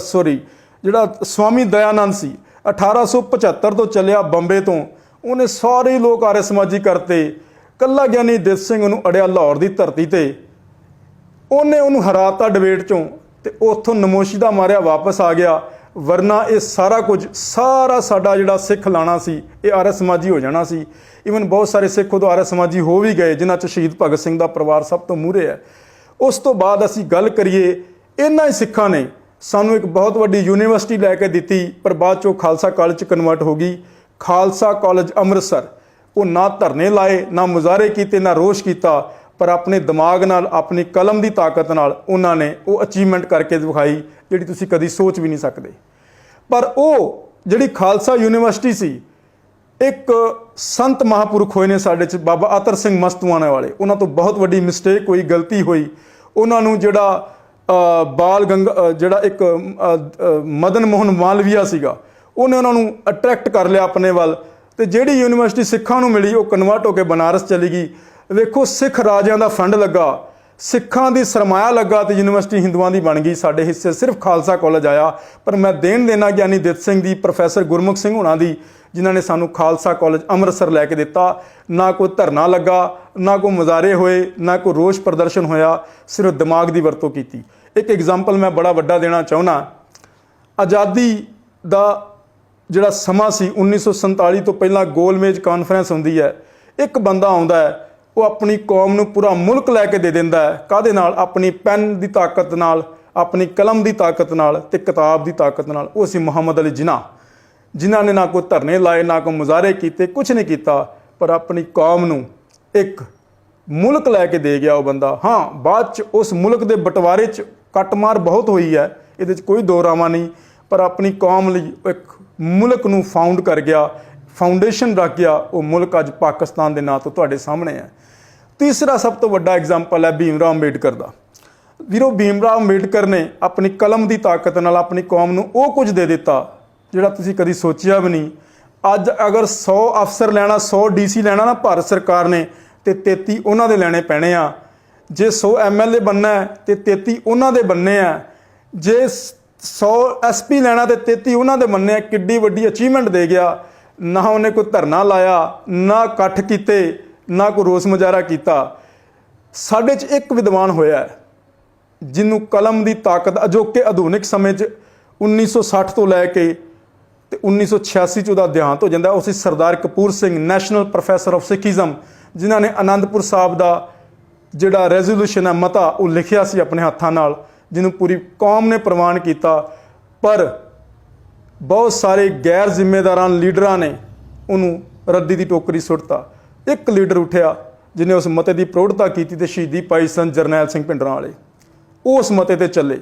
ਸੋਰੀ ਜਿਹੜਾ ਸਵਾਮੀ ਦਇਆਨੰਦ ਸੀ 1875 ਤੋਂ ਚੱਲਿਆ ਬੰਬੇ ਤੋਂ ਉਹਨੇ ਸਾਰੇ ਲੋਕ ਆਰਯ ਸਮਾਜੀ ਕਰਤੇ। ਕੱਲਾ ਗਿਆਨੀ ਦਿੱਤ ਸਿੰਘ ਉਹਨੂੰ ਅੜਿਆ ਲਾਹੌਰ ਦੀ ਧਰਤੀ ਤੇ। ਉਹਨੇ ਉਹਨੂੰ ਹਰਾਤਾ ਡਿਬੇਟ ਚੋਂ ਤੇ ਉੱਥੋਂ ਨਮੋਸ਼ੀ ਦਾ ਮਾਰਿਆ ਵਾਪਸ ਆ ਗਿਆ। ਵਰਨਾ ਇਹ ਸਾਰਾ ਕੁਝ ਸਾਰਾ ਸਾਡਾ ਜਿਹੜਾ ਸਿੱਖ ਲਾਣਾ ਸੀ ਇਹ ਆਰਯ ਸਮਾਜੀ ਹੋ ਜਾਣਾ ਸੀ। ਇਵਨ ਬਹੁਤ ਸਾਰੇ ਸਿੱਖ ਉਦੋਂ ਆਰਯ ਸਮਾਜੀ ਹੋ ਵੀ ਗਏ, ਜਿਨ੍ਹਾਂ ਚ ਸ਼ਹੀਦ ਭਗਤ ਸਿੰਘ ਦਾ ਪਰਿਵਾਰ ਸਭ ਤੋਂ ਮੂਹਰੇ ਹੈ। ਉਸ ਤੋਂ ਬਾਅਦ ਅਸੀਂ ਗੱਲ ਕਰੀਏ, ਇਹਨਾਂ ਹੀ ਸਿੱਖਾਂ ਨੇ ਸਾਨੂੰ ਇੱਕ ਬਹੁਤ ਵੱਡੀ ਯੂਨੀਵਰਸਿਟੀ ਲੈ ਕੇ ਦਿੱਤੀ, ਪਰ ਬਾਅਦ ਚੋਂ ਖਾਲਸਾ ਕਾਲਜ ਚ ਕਨਵਰਟ ਹੋ ਗਈ। ਖਾਲਸਾ ਕਾਲਜ ਅੰਮ੍ਰਿਤਸਰ। ਉਹ ਨਾ ਧਰਨੇ ਲਾਏ, ਨਾ ਮੁਜ਼ਾਹਰੇ ਕੀਤੇ, ਨਾ ਰੋਸ਼ ਕੀਤਾ, ਪਰ ਆਪਣੇ ਦਿਮਾਗ ਨਾਲ, ਆਪਣੀ ਕਲਮ ਦੀ ਤਾਕਤ ਨਾਲ ਉਹਨਾਂ ਨੇ ਉਹ ਅਚੀਵਮੈਂਟ ਕਰਕੇ ਦਿਖਾਈ, ਜਿਹੜੀ ਤੁਸੀਂ ਕਦੀ ਸੋਚ ਵੀ ਨਹੀਂ ਸਕਦੇ। ਪਰ ਉਹ ਜਿਹੜੀ ਖਾਲਸਾ ਯੂਨੀਵਰਸਿਟੀ ਸੀ ਇੱਕ ਸੰਤ ਮਹਾਪੁਰਖ ਹੋਏ ਨੇ ਸਾਡੇ ਚ, ਬਾਬਾ ਅਤਰ ਸਿੰਘ ਮਸਤੂਆਣੇ ਵਾਲੇ। ਉਹਨਾਂ ਤੋਂ ਬਹੁਤ ਵੱਡੀ ਮਿਸਟੇਕ ਹੋਈ ਗਲਤੀ ਹੋਈ। ਉਹਨਾਂ ਨੂੰ ਜਿਹੜਾ ਬਾਲ ਗੰਗਾ ਜਿਹੜਾ ਇੱਕ ਮਦਨ ਮੋਹਨ ਮਾਲਵੀਆ ਸੀਗਾ, ਉਹਨੇ ਉਹਨਾਂ ਨੂੰ ਅਟਰੈਕਟ ਕਰ ਲਿਆ ਆਪਣੇ ਵੱਲ। ਤੇ ਜਿਹੜੀ ਯੂਨੀਵਰਸਿਟੀ ਸਿੱਖਾਂ ਨੂੰ ਮਿਲੀ, ਉਹ ਕਨਵਰਟ ਹੋ ਕੇ ਬਨਾਰਸ ਚਲੀ ਗਈ। ਵੇਖੋ, ਸਿੱਖ ਰਾਜਿਆਂ ਦਾ ਫੰਡ ਲੱਗਾ। ਸਿੱਖਾਂ ਦੀ ਸਰਮਾਇਆ ਲੱਗਾ ਤੇ ਯੂਨੀਵਰਸਿਟੀ ਹਿੰਦੂਆਂ ਦੀ ਬਣ ਗਈ। ਸਾਡੇ ਹਿੱਸੇ ਸਿਰਫ ਖਾਲਸਾ ਕਾਲਜ ਆਇਆ, ਪਰ ਮੈਂ ਦੇਣ ਦੇਣਾ ਗਿਆਨੀ ਦਿੱਤ ਸਿੰਘ ਦੀ, ਪ੍ਰੋਫੈਸਰ ਗੁਰਮੁਖ ਸਿੰਘ ਹੋਣਾ ਦੀ, ਜਿਨ੍ਹਾਂ ਨੇ ਸਾਨੂੰ ਖਾਲਸਾ ਕਾਲਜ ਅੰਮ੍ਰਿਤਸਰ ਲੈ ਕੇ ਦਿੱਤਾ, ਨਾ ਕੋਈ ਧਰਨਾ ਲੱਗਾ, ਨਾ ਕੋਈ ਮੁਜ਼ਾਰੇ ਹੋਏ, ਨਾ ਕੋਈ ਰੋਸ ਪ੍ਰਦਰਸ਼ਨ ਹੋਇਆ, ਸਿਰਫ ਦਿਮਾਗ ਦੀ ਵਰਤੋਂ ਕੀਤੀ। ਇੱਕ ਐਗਜ਼ਾਮਪਲ ਮੈਂ ਬੜਾ ਵੱਡਾ ਦੇਣਾ ਚਾਹੁੰਦਾ। ਆਜ਼ਾਦੀ ਦਾ ਜਿਹੜਾ ਸਮਾਂ ਸੀ 1947 ਤੋਂ ਪਹਿਲਾਂ ਗੋਲਮੇਜ ਕਾਨਫਰੰਸ ਹੁੰਦੀ ਹੈ, ਇੱਕ ਬੰਦਾ ਆਉਂਦਾ ਹੈ ਉਹ ਆਪਣੀ ਕੌਮ ਨੂੰ ਪੂਰਾ ਮੁਲਕ ਲੈ ਕੇ ਦੇ ਦਿੰਦਾ ਹੈ। ਕਾਦੇ ਨਾਲ? ਆਪਣੀ ਪੈਨ ਦੀ ਤਾਕਤ ਨਾਲ, ਆਪਣੀ ਕਲਮ ਦੀ ਤਾਕਤ ਨਾਲ ਤੇ ਕਿਤਾਬ ਦੀ ਤਾਕਤ ਨਾਲ। ਉਹ ਸੀ ਮੁਹੰਮਦ ਅਲੀ ਜਿਨਾ ਜਿਨ੍ਹਾਂ ਨੇ ਨਾ ਕੋਈ ਧਰਨੇ ਲਾਏ, ਨਾ ਕੋਈ ਮੁਜ਼ਾਹਰੇ ਕੀਤੇ ਕੁਝ ਨਹੀਂ ਕੀਤਾ, ਪਰ ਆਪਣੀ ਕੌਮ ਨੂੰ ਇੱਕ ਮੁਲਕ ਲੈ ਕੇ ਦੇ ਗਿਆ ਉਹ ਬੰਦਾ। ਹਾਂ, ਬਾਅਦ ਚ ਉਸ ਮੁਲਕ ਦੇ ਬਟਵਾਰੇ ਚ ਕੱਟਮਾਰ ਬਹੁਤ ਹੋਈ ਹੈ। ਇਹਦੇ ਚ ਕੋਈ ਦੋ ਰਾਵਾਂ ਨਹੀਂ, ਪਰ ਆਪਣੀ ਕੌਮ ਲਈ ਇੱਕ ਮੁਲਕ ਨੂੰ ਫਾਊਂਡ ਕਰ ਗਿਆ ਫਾਊਂਡੇਸ਼ਨ ਰੱਖ ਗਿਆ। ਉਹ ਮੁਲਕ ਅੱਜ ਪਾਕਿਸਤਾਨ ਦੇ ਨਾਂ ਤੋਂ ਤੁਹਾਡੇ ਸਾਹਮਣੇ ਹੈ। ਤੀਸਰਾ ਸਭ ਤੋਂ ਵੱਡਾ ਐਗਜ਼ਾਮਪਲ ਹੈ ਭੀਮ ਰਾਓ ਅੰਬੇਡਕਰ ਦਾ। ਵੀਰੋ, ਭੀਮ ਰਾਓ ਅੰਬੇਡਕਰ ਨੇ ਆਪਣੀ ਕਲਮ ਦੀ ਤਾਕਤ ਨਾਲ ਆਪਣੀ ਕੌਮ ਨੂੰ ਉਹ ਕੁਝ ਦੇ ਦਿੱਤਾ, ਜਿਹੜਾ ਤੁਸੀਂ ਕਦੀ ਸੋਚਿਆ ਵੀ ਨਹੀਂ। ਅੱਜ ਅਗਰ 100 ਅਫਸਰ ਲੈਣਾ 100 ਡੀਸੀ ਲੈਣਾ ਨਾ ਭਾਰਤ ਸਰਕਾਰ ਨੇ, ਤੇ 33 ਉਹਨਾਂ ਦੇ ਲੈਣੇ ਪੈਣੇ ਆ। ਜੇ 100 ਐਮਐਲਏ ਬੰਨਾ ਹੈ, ਤੇ 33 ਉਹਨਾਂ ਦੇ ਬੰਨੇ ਆ। ਜੇ 100 ਐਸਪੀ ਲੈਣਾ, ਤੇ 33 ਉਹਨਾਂ ਦੇ ਬੰਨੇ ਆ। ਕਿੱਡੀ ਵੱਡੀ ਅਚੀਵਮੈਂਟ ਦੇ ਗਿਆ। ਨਾ ਉਹਨੇ ਕੋਈ ਧਰਨਾ ਲਾਇਆ, ਨਾ ਇਕੱਠ ਕੀਤੇ। ਨਾ ਕੋਈ ਰੋਸ ਮੁਜ਼ਾਹਰਾ ਕੀਤਾ। ਸਾਡੇ 'ਚ ਇੱਕ ਵਿਦਵਾਨ ਹੋਇਆ ਜਿਹਨੂੰ ਕਲਮ ਦੀ ਤਾਕਤ ਅਜੋਕੇ ਆਧੁਨਿਕ ਸਮੇਂ 'ਚ 1960 ਤੋਂ ਲੈ ਕੇ ਤੇ 1986 ਚ ਉਹਦਾ ਦੇਹਾਂਤ ਹੋ ਜਾਂਦਾ ਉਹ ਸੀ Sardar Kapur Singh, national professor of Sikhism, ਜਿਨ੍ਹਾਂ ਨੇ ਆਨੰਦਪੁਰ ਸਾਹਿਬ ਦਾ ਜਿਹੜਾ ਰੈਜ਼ੋਲੂਸ਼ਨ ਹੈ, ਮਤਾ ਉਹ ਲਿਖਿਆ ਸੀ ਆਪਣੇ ਹੱਥਾਂ ਨਾਲ, ਜਿਹਨੂੰ ਪੂਰੀ ਕੌਮ ਨੇ ਪ੍ਰਵਾਨ ਕੀਤਾ। ਪਰ ਬਹੁਤ ਸਾਰੇ ਗੈਰ ਜ਼ਿੰਮੇਦਾਰਾਂ, ਲੀਡਰਾਂ ਨੇ ਉਹਨੂੰ ਰੱਦੀ ਦੀ ਟੋਕਰੀ ਸੁੱਟਤਾ। ਇੱਕ ਲੀਡਰ ਉੱਠਿਆ ਜਿਨੇ ਉਸ ਮਤੇ ਦੀ ਪ੍ਰੋੜਤਾ ਕੀਤੀ ਤੇ ਸ਼ਹੀਦੀ ਪਾਈ ਸਨ ਜਰਨੈਲ ਸਿੰਘ ਪਿੰਡਰਾਂ ਵਾਲੇ। ਉਹ ਉਸ ਮਤੇ ਤੇ ਚੱਲੇ।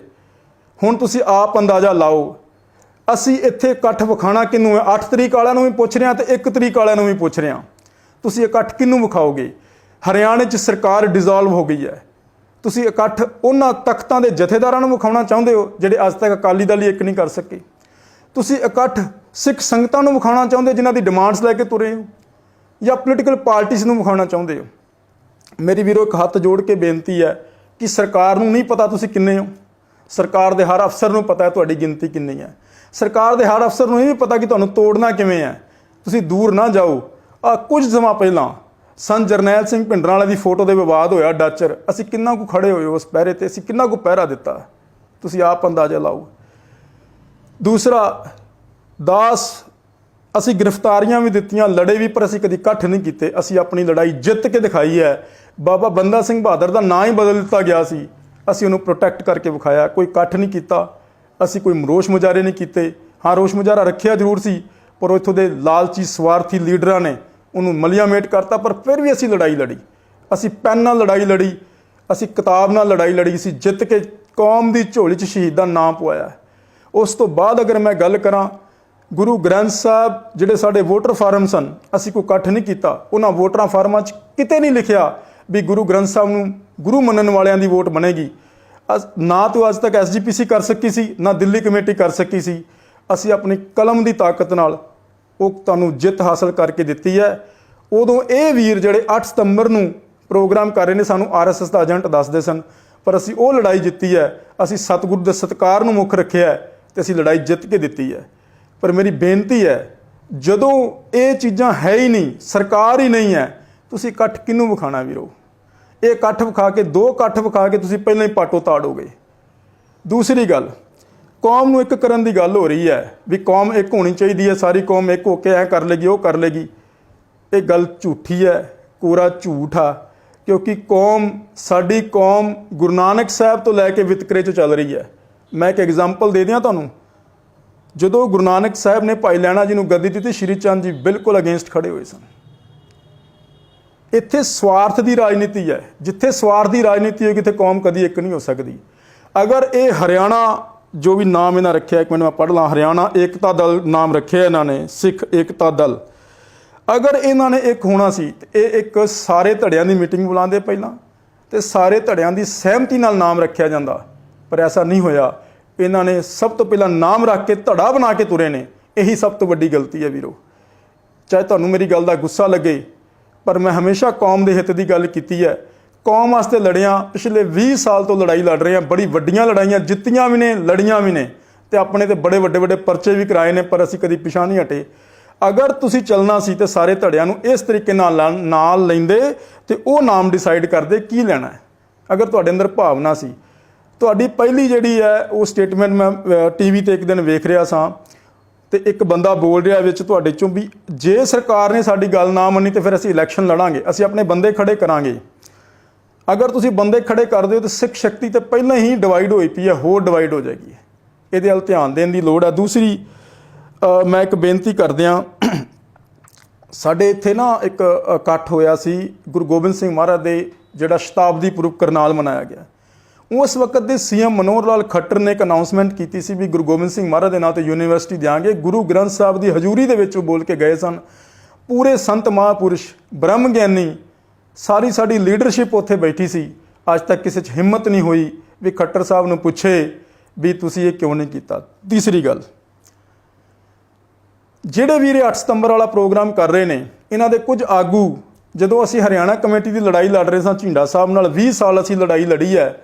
ਹੁਣ ਤੁਸੀਂ ਆਪ ਅੰਦਾਜ਼ਾ ਲਾਓ, ਅਸੀਂ ਇੱਥੇ ਇਕੱਠ ਵਿਖਾਣਾ ਕਿਨੂੰ ਹੈ? 8 ਤਰੀਕ ਵਾਲਿਆਂ ਨੂੰ ਵੀ ਪੁੱਛ ਰਿਹਾ ਤੇ 1 ਤਰੀਕ ਵਾਲਿਆਂ ਨੂੰ ਵੀ ਪੁੱਛ ਰਿਹਾ। ਤੁਸੀਂ ਇਕੱਠ ਕਿਨੂੰ ਵਿਖਾਓਗੇ? ਹਰਿਆਣੇ 'ਚ ਸਰਕਾਰ ਡਿਸੋਲਵ ਹੋ ਗਈ ਹੈ। ਤੁਸੀਂ ਇਕੱਠ ਉਹਨਾਂ ਤਖਤਾਂ ਦੇ ਜਥੇਦਾਰਾਂ ਨੂੰ ਵਿਖਾਉਣਾ ਚਾਹੁੰਦੇ ਹੋ ਜਿਹੜੇ ਅੱਜ ਤੱਕ ਅਕਾਲੀ ਦਲ ਹੀ ਇੱਕ ਨਹੀਂ ਕਰ ਸਕੇ? ਤੁਸੀਂ ਇਕੱਠ ਸਿੱਖ ਸੰਗਤਾਂ ਨੂੰ ਵਿਖਾਉਣਾ ਚਾਹੁੰਦੇ ਜਿਨ੍ਹਾਂ ਦੀ ਡਿਮਾਂਡਸ ਲੈ ਕੇ ਤੁਰੇ ਹੋ? ਜਾਂ ਪੋਲੀਟੀਕਲ ਪਾਰਟੀਆਂ ਨੂੰ ਵਿਖਾਉਣਾ ਚਾਹੁੰਦੇ ਹੋ? ਮੇਰੀ ਵੀਰੋ, ਇੱਕ ਹੱਥ ਜੋੜ ਕੇ ਬੇਨਤੀ ਹੈ ਕਿ ਸਰਕਾਰ ਨੂੰ ਨਹੀਂ ਪਤਾ ਤੁਸੀਂ ਕਿੰਨੇ ਹੋ। ਸਰਕਾਰ ਦੇ ਹਰ ਅਫਸਰ ਨੂੰ ਪਤਾ ਹੈ ਤੁਹਾਡੀ ਗਿਣਤੀ ਕਿੰਨੀ ਹੈ। ਸਰਕਾਰ ਦੇ ਹਰ ਅਫਸਰ ਨੂੰ ਇਹ ਵੀ ਪਤਾ ਕਿ ਤੁਹਾਨੂੰ ਤੋੜਨਾ ਕਿਵੇਂ ਹੈ। ਤੁਸੀਂ ਦੂਰ ਨਾ ਜਾਓ। ਆ ਕੁਝ ਸਮਾਂ ਪਹਿਲਾਂ ਸੰ ਜਰਨੈਲ ਸਿੰਘ ਭਿੰਡਰਾਂ ਵਾਲੇ ਦੀ ਫੋਟੋ ਦੇ ਵਿਵਾਦ ਹੋਇਆ ਡਾਚਰ। ਅਸੀਂ ਕਿੰਨਾ ਕੁ ਖੜੇ ਹੋਏ ਉਸ ਪਹਿਰੇ ਤੇ, ਅਸੀਂ ਕਿੰਨਾ ਕੁ ਪਹਿਰਾ ਦਿੱਤਾ। ਤੁਸੀਂ ਆਪ ਅੰਦਾਜ਼ਾ ਲਾਓ। ਦੂਸਰਾ, ਦਾਸ ਅਸੀਂ ਗ੍ਰਿਫਤਾਰੀਆਂ ਵੀ ਦਿੱਤੀਆਂ, ਲੜੇ ਵੀ, ਪਰ ਅਸੀਂ ਕਦੀ ਇਕੱਠ ਨਹੀਂ ਕੀਤੇ। ਅਸੀਂ ਆਪਣੀ ਲੜਾਈ ਜਿੱਤ ਕੇ ਦਿਖਾਈ ਹੈ। ਬਾਬਾ ਬੰਦਾ ਸਿੰਘ ਬਹਾਦਰ ਦਾ ਨਾਂ ਹੀ ਬਦਲ ਦਿੱਤਾ ਗਿਆ ਸੀ। ਅਸੀਂ ਉਹਨੂੰ ਪ੍ਰੋਟੈਕਟ ਕਰਕੇ ਵਿਖਾਇਆ। ਕੋਈ ਇਕੱਠ ਨਹੀਂ ਕੀਤਾ। ਅਸੀਂ ਕੋਈ ਰੋਸ਼ ਮੁਜ਼ਾਰੇ ਨਹੀਂ ਕੀਤੇ। ਹਾਂ, ਰੋਸ਼ ਮੁਜ਼ਾਹਰਾ ਰੱਖਿਆ ਜ਼ਰੂਰ ਸੀ, ਪਰ ਇੱਥੋਂ ਦੇ ਲਾਲਚੀ, ਸਵਾਰਥੀ ਲੀਡਰਾਂ ਨੇ ਉਹਨੂੰ ਮਲੀਆਮੇਟ ਕਰਤਾ, ਪਰ ਫਿਰ ਵੀ ਅਸੀਂ ਲੜਾਈ ਲੜੀ। ਅਸੀਂ ਪੈਨ ਨਾਲ ਲੜਾਈ ਲੜੀ। ਅਸੀਂ ਕਿਤਾਬ ਨਾਲ ਲੜਾਈ ਲੜੀ ਸੀ, ਜਿੱਤ ਕੇ ਕੌਮ ਦੀ ਝੋਲੀ 'ਚ ਸ਼ਹੀਦ ਦਾ ਨਾਮ ਪਵਾਇਆ ਉਸ ਤੋਂ ਬਾਅਦ ਅਗਰ ਮੈਂ ਗੱਲ ਕਰਾਂ ਗੁਰੂ ਗ੍ਰੰਥ ਸਾਹਿਬ ਜਿਹੜੇ ਸਾਡੇ ਵੋਟਰ ਫਾਰਮ ਸਨ, ਅਸੀਂ ਕੋਈ ਇਕੱਠ ਨਹੀਂ ਕੀਤਾ। ਉਹਨਾਂ ਵੋਟਰਾਂ ਫਾਰਮਾਂ 'ਚ ਕਿਤੇ ਨਹੀਂ ਲਿਖਿਆ ਵੀ ਗੁਰੂ ਗ੍ਰੰਥ ਸਾਹਿਬ ਨੂੰ ਗੁਰੂ ਮੰਨਣ ਵਾਲਿਆਂ ਦੀ ਵੋਟ ਬਣੇਗੀ। ਅਸ- ਨਾ ਤੋਂ ਅੱਜ ਤੱਕ ਐਸਜੀਪੀਸੀ ਕਰ ਸਕੀ ਸੀ, ਨਾ ਦਿੱਲੀ ਕਮੇਟੀ ਕਰ ਸਕੀ ਸੀ। ਅਸੀਂ ਆਪਣੀ ਕਲਮ ਦੀ ਤਾਕਤ ਨਾਲ ਉਹ ਤੁਹਾਨੂੰ ਜਿੱਤ ਹਾਸਲ ਕਰਕੇ ਦਿੱਤੀ ਹੈ। ਉਦੋਂ ਇਹ ਵੀਰ ਜਿਹੜੇ 8 ਸਤੰਬਰ ਨੂੰ ਪ੍ਰੋਗਰਾਮ ਕਰ ਰਹੇ ਨੇ, ਸਾਨੂੰ ਆਰਐਸਐਸ ਦਾ ਏਜੰਟ ਦੱਸਦੇ ਸਨ। ਪਰ ਅਸੀਂ ਉਹ ਲੜਾਈ ਜਿੱਤੀ ਹੈ। ਅਸੀਂ ਸਤਿਗੁਰੂ ਦੇ ਸਤਕਾਰ ਨੂੰ ਮੁੱਖ ਰੱਖਿਆ ਹੈ ਤੇ ਅਸੀਂ ਲੜਾਈ ਜਿੱਤ ਕੇ ਦਿੱਤੀ ਹੈ। ਪਰ ਮੇਰੀ ਬੇਨਤੀ ਹੈ, ਜਦੋਂ ਇਹ ਚੀਜ਼ਾਂ ਹੈ ਹੀ ਨਹੀਂ, ਸਰਕਾਰ ਹੀ ਨਹੀਂ ਹੈ, ਤੁਸੀਂ ਇਕੱਠ ਕਿਹਨੂੰ ਵਿਖਾਣਾ ਵੀਰੋ? ਇਹ ਇਕੱਠ ਵਿਖਾ ਕੇ, ਦੋ ਇਕੱਠ ਵਿਖਾ ਕੇ ਤੁਸੀਂ ਪਹਿਲਾਂ ਹੀ ਪਾਟੋ ਤਾੜੋਗੇ ਦੂਸਰੀ ਗੱਲ, ਕੌਮ ਨੂੰ ਇੱਕ ਕਰਨ ਦੀ ਗੱਲ ਹੋ ਰਹੀ ਹੈ ਵੀ ਕੌਮ ਇੱਕ ਹੋਣੀ ਚਾਹੀਦੀ ਹੈ, ਸਾਰੀ ਕੌਮ ਇੱਕ ਹੋ ਕੇ ਐ ਕਰ ਲੇਗੀ, ਉਹ ਕਰ ਲੇਗੀ। ਇਹ ਗੱਲ ਝੂਠੀ ਹੈ ਕੋਰਾ ਝੂਠ ਆ, ਕਿਉਂਕਿ ਕੌਮ, ਸਾਡੀ ਕੌਮ ਗੁਰੂ ਨਾਨਕ ਸਾਹਿਬ ਤੋਂ ਲੈ ਕੇ ਵਿਤਕਰੇ 'ਚ ਚੱਲ ਰਹੀ ਹੈ। ਮੈਂ ਇੱਕ ਐਗਜ਼ਾਮਪਲ ਦੇ ਦਿਆਂ ਤੁਹਾਨੂੰ। ਜਦੋਂ ਗੁਰੂ ਨਾਨਕ ਸਾਹਿਬ ਨੇ ਭਾਈ ਲੈਣਾ ਜੀ ਨੂੰ ਗੱਦੀ ਦਿੱਤੀ, ਸ਼੍ਰੀ ਚੰਦ ਜੀ ਬਿਲਕੁਲ ਅਗੇਂਸਟ ਖੜੇ ਹੋਏ ਸਨ। ਇੱਥੇ ਸਵਾਰਥ ਦੀ ਰਾਜਨੀਤੀ ਹੈ। ਜਿੱਥੇ ਸਵਾਰਥ ਦੀ ਰਾਜਨੀਤੀ ਹੋਏਗੀ ਤੇ ਕੌਮ ਕਦੀ ਇੱਕ ਨਹੀਂ ਹੋ ਸਕਦੀ। ਅਗਰ ਇਹ ਹਰਿਆਣਾ, ਜੋ ਵੀ ਨਾਮ ਇਹਨਾਂ ਰੱਖਿਆ, ਇੱਕ ਮਿੰਟ ਮੈਂ ਪੜ੍ਹ ਲਾਂ, ਹਰਿਆਣਾ ਏਕਤਾ ਦਲ ਨਾਮ ਰੱਖਿਆ ਇਹਨਾਂ ਨੇ, ਸਿੱਖ ਏਕਤਾ ਦਲ। ਅਗਰ ਇਹਨਾਂ ਨੇ ਇੱਕ ਹੋਣਾ ਸੀ, ਤੇ ਇਹ ਇੱਕ ਸਾਰੇ ਧੜਿਆਂ ਦੀ ਮੀਟਿੰਗ ਬੁਲਾਉਂਦੇ ਪਹਿਲਾਂ, ਤੇ ਸਾਰੇ ਧੜਿਆਂ ਦੀ ਸਹਿਮਤੀ ਨਾਲ ਨਾਮ ਰੱਖਿਆ ਜਾਂਦਾ। ਪਰ ਐਸਾ ਨਹੀਂ ਹੋਇਆ। ਇਹਨਾਂ ਨੇ ਸਭ ਤੋਂ ਪਹਿਲਾਂ ਨਾਮ ਰੱਖ ਕੇ ਧੜਾ ਬਣਾ ਕੇ ਤੁਰੇ ਨੇ। ਇਹੀ ਸਭ ਤੋਂ ਵੱਡੀ ਗਲਤੀ ਹੈ ਵੀਰੋ। ਚਾਹੇ ਤੁਹਾਨੂੰ ਮੇਰੀ ਗੱਲ ਦਾ ਗੁੱਸਾ ਲੱਗੇ, ਪਰ ਮੈਂ ਹਮੇਸ਼ਾ ਕੌਮ ਦੇ ਹਿੱਤ ਦੀ ਗੱਲ ਕੀਤੀ ਹੈ। ਕੌਮ ਵਾਸਤੇ ਲੜਿਆ ਪਿਛਲੇ 20 ਸਾਲ ਤੋਂ ਲੜਾਈ ਲੜ ਰਹੇ ਹਾਂ ਬੜੀ ਵੱਡੀਆਂ ਲੜਾਈਆਂ, ਜਿੱਤੀਆਂ ਵੀ ਨੇ, ਲੜੀਆਂ ਵੀ ਨੇ ਤੇ ਆਪਣੇ ਤੇ ਬੜੇ ਵੱਡੇ ਵੱਡੇ ਪਰਚੇ ਵੀ ਕਰਾਏ ਨੇ, ਪਰ ਅਸੀਂ ਕਦੀ ਪਿਛਾ ਨਹੀਂ ਹਟੇ। ਅਗਰ ਤੁਸੀਂ ਚੱਲਣਾ ਸੀ ਤੇ ਸਾਰੇ ਧੜਿਆਂ ਨੂੰ ਇਸ ਤਰੀਕੇ ਨਾਲ ਲਾ- ਨਾਲ ਲੈਂਦੇ ਤੇ ਉਹ ਨਾਮ ਡਿਸਾਈਡ ਕਰਦੇ ਕੀ ਲੈਣਾ ਹੈ। ਅਗਰ ਤੁਹਾਡੇ ਅੰਦਰ ਭਾਵਨਾ ਸੀ ਤੁਹਾਡੀ ਪਹਿਲੀ ਜਿਹੜੀ ਹੈ ਉਹ ਸਟੇਟਮੈਂਟ ਮੈਂ ਟੀਵੀ ਤੇ ਇੱਕ ਦਿਨ ਵੇਖ ਰਿਹਾ ਸਾਂ ਤੇ ਇੱਕ ਬੰਦਾ ਬੋਲ ਰਿਹਾ ਵਿੱਚ ਤੁਹਾਡੇ ਚੋਂ ਵੀ ਜੇ ਸਰਕਾਰ ਨੇ ਸਾਡੀ ਗੱਲ ਨਾ ਮੰਨੀ ਤੇ ਫਿਰ ਅਸੀਂ ਇਲੈਕਸ਼ਨ ਲੜਾਂਗੇ, ਅਸੀਂ ਆਪਣੇ ਬੰਦੇ ਖੜੇ ਕਰਾਂਗੇ। ਅਗਰ ਤੁਸੀਂ ਬੰਦੇ ਖੜੇ ਕਰਦੇ ਹੋ ਤਾਂ ਸਿੱਖ ਸ਼ਕਤੀ ਤੇ ਪਹਿਲਾਂ ਹੀ ਡਿਵਾਈਡ ਹੋਈ ਪਈ ਹੈ, ਹੋਰ ਡਿਵਾਈਡ ਹੋ ਜਾਏਗੀ। ਇਹਦੇ ਵੱਲ ਧਿਆਨ ਦੇਣ ਦੀ ਲੋੜ ਹੈ। ਦੂਸਰੀ ਮੈਂ ਇੱਕ ਬੇਨਤੀ ਕਰਦਿਆਂ, ਸਾਡੇ ਇੱਥੇ ਨਾ ਇੱਕ ਇਕੱਠ ਹੋਇਆ ਸੀ ਗੁਰੂ ਗੋਬਿੰਦ ਸਿੰਘ ਮਹਾਰਾਜ ਦੇ ਜਿਹੜਾ ਸ਼ਤਾਬਦੀ ਪੁਰਬ ਕਰਨਾਲ ਮਨਾਇਆ ਗਿਆ। ਉਸ ਵਕਤ ਦੇ ਸੀਐਮ ਮਨੋਹਰ ਲਾਲ ਖੱਟਰ ਨੇ ਇੱਕ ਅਨਾਉਂਸਮੈਂਟ ਕੀਤੀ ਸੀ ਵੀ ਗੁਰੂ ਗੋਬਿੰਦ ਸਿੰਘ ਮਹਾਰਾਜ ਦੇ ਨਾਂ ਤੇ ਯੂਨੀਵਰਸਿਟੀ ਦਿਆਂਗੇ। ਗੁਰੂ ਗ੍ਰੰਥ ਸਾਹਿਬ ਦੀ ਹਜ਼ੂਰੀ ਦੇ ਵਿੱਚ ਉਹ ਬੋਲ ਕੇ ਗਏ ਸਨ। ਪੂਰੇ ਸੰਤ ਮਹਾਪੁਰਸ਼, ਬ੍ਰਹਮ ਗਿਆਨੀ, ਸਾਰੀ ਸਾਡੀ ਲੀਡਰਸ਼ਿਪ ਉੱਥੇ ਬੈਠੀ ਸੀ। ਅੱਜ ਤੱਕ ਕਿਸੇ 'ਚ ਹਿੰਮਤ ਨਹੀਂ ਹੋਈ ਵੀ ਖੱਟਰ ਸਾਹਿਬ ਨੂੰ ਪੁੱਛੇ ਵੀ ਤੁਸੀਂ ਇਹ ਕਿਉਂ ਨਹੀਂ ਕੀਤਾ। ਤੀਸਰੀ ਗੱਲ, ਜਿਹੜੇ ਵੀਰੇ 8 ਸਤੰਬਰ ਵਾਲਾ ਪ੍ਰੋਗਰਾਮ ਕਰ ਰਹੇ ਨੇ, ਇਹਨਾਂ ਦੇ ਕੁਝ ਆਗੂ, ਜਦੋਂ ਅਸੀਂ ਹਰਿਆਣਾ ਕਮੇਟੀ ਦੀ ਲੜਾਈ ਲੜ ਰਹੇ ਸਾਂ, ਝਿੰਡਾ ਸਾਹਿਬ ਨਾਲ 20 ਸਾਲ ਅਸੀਂ ਲੜਾਈ ਲੜੀ ਹੈ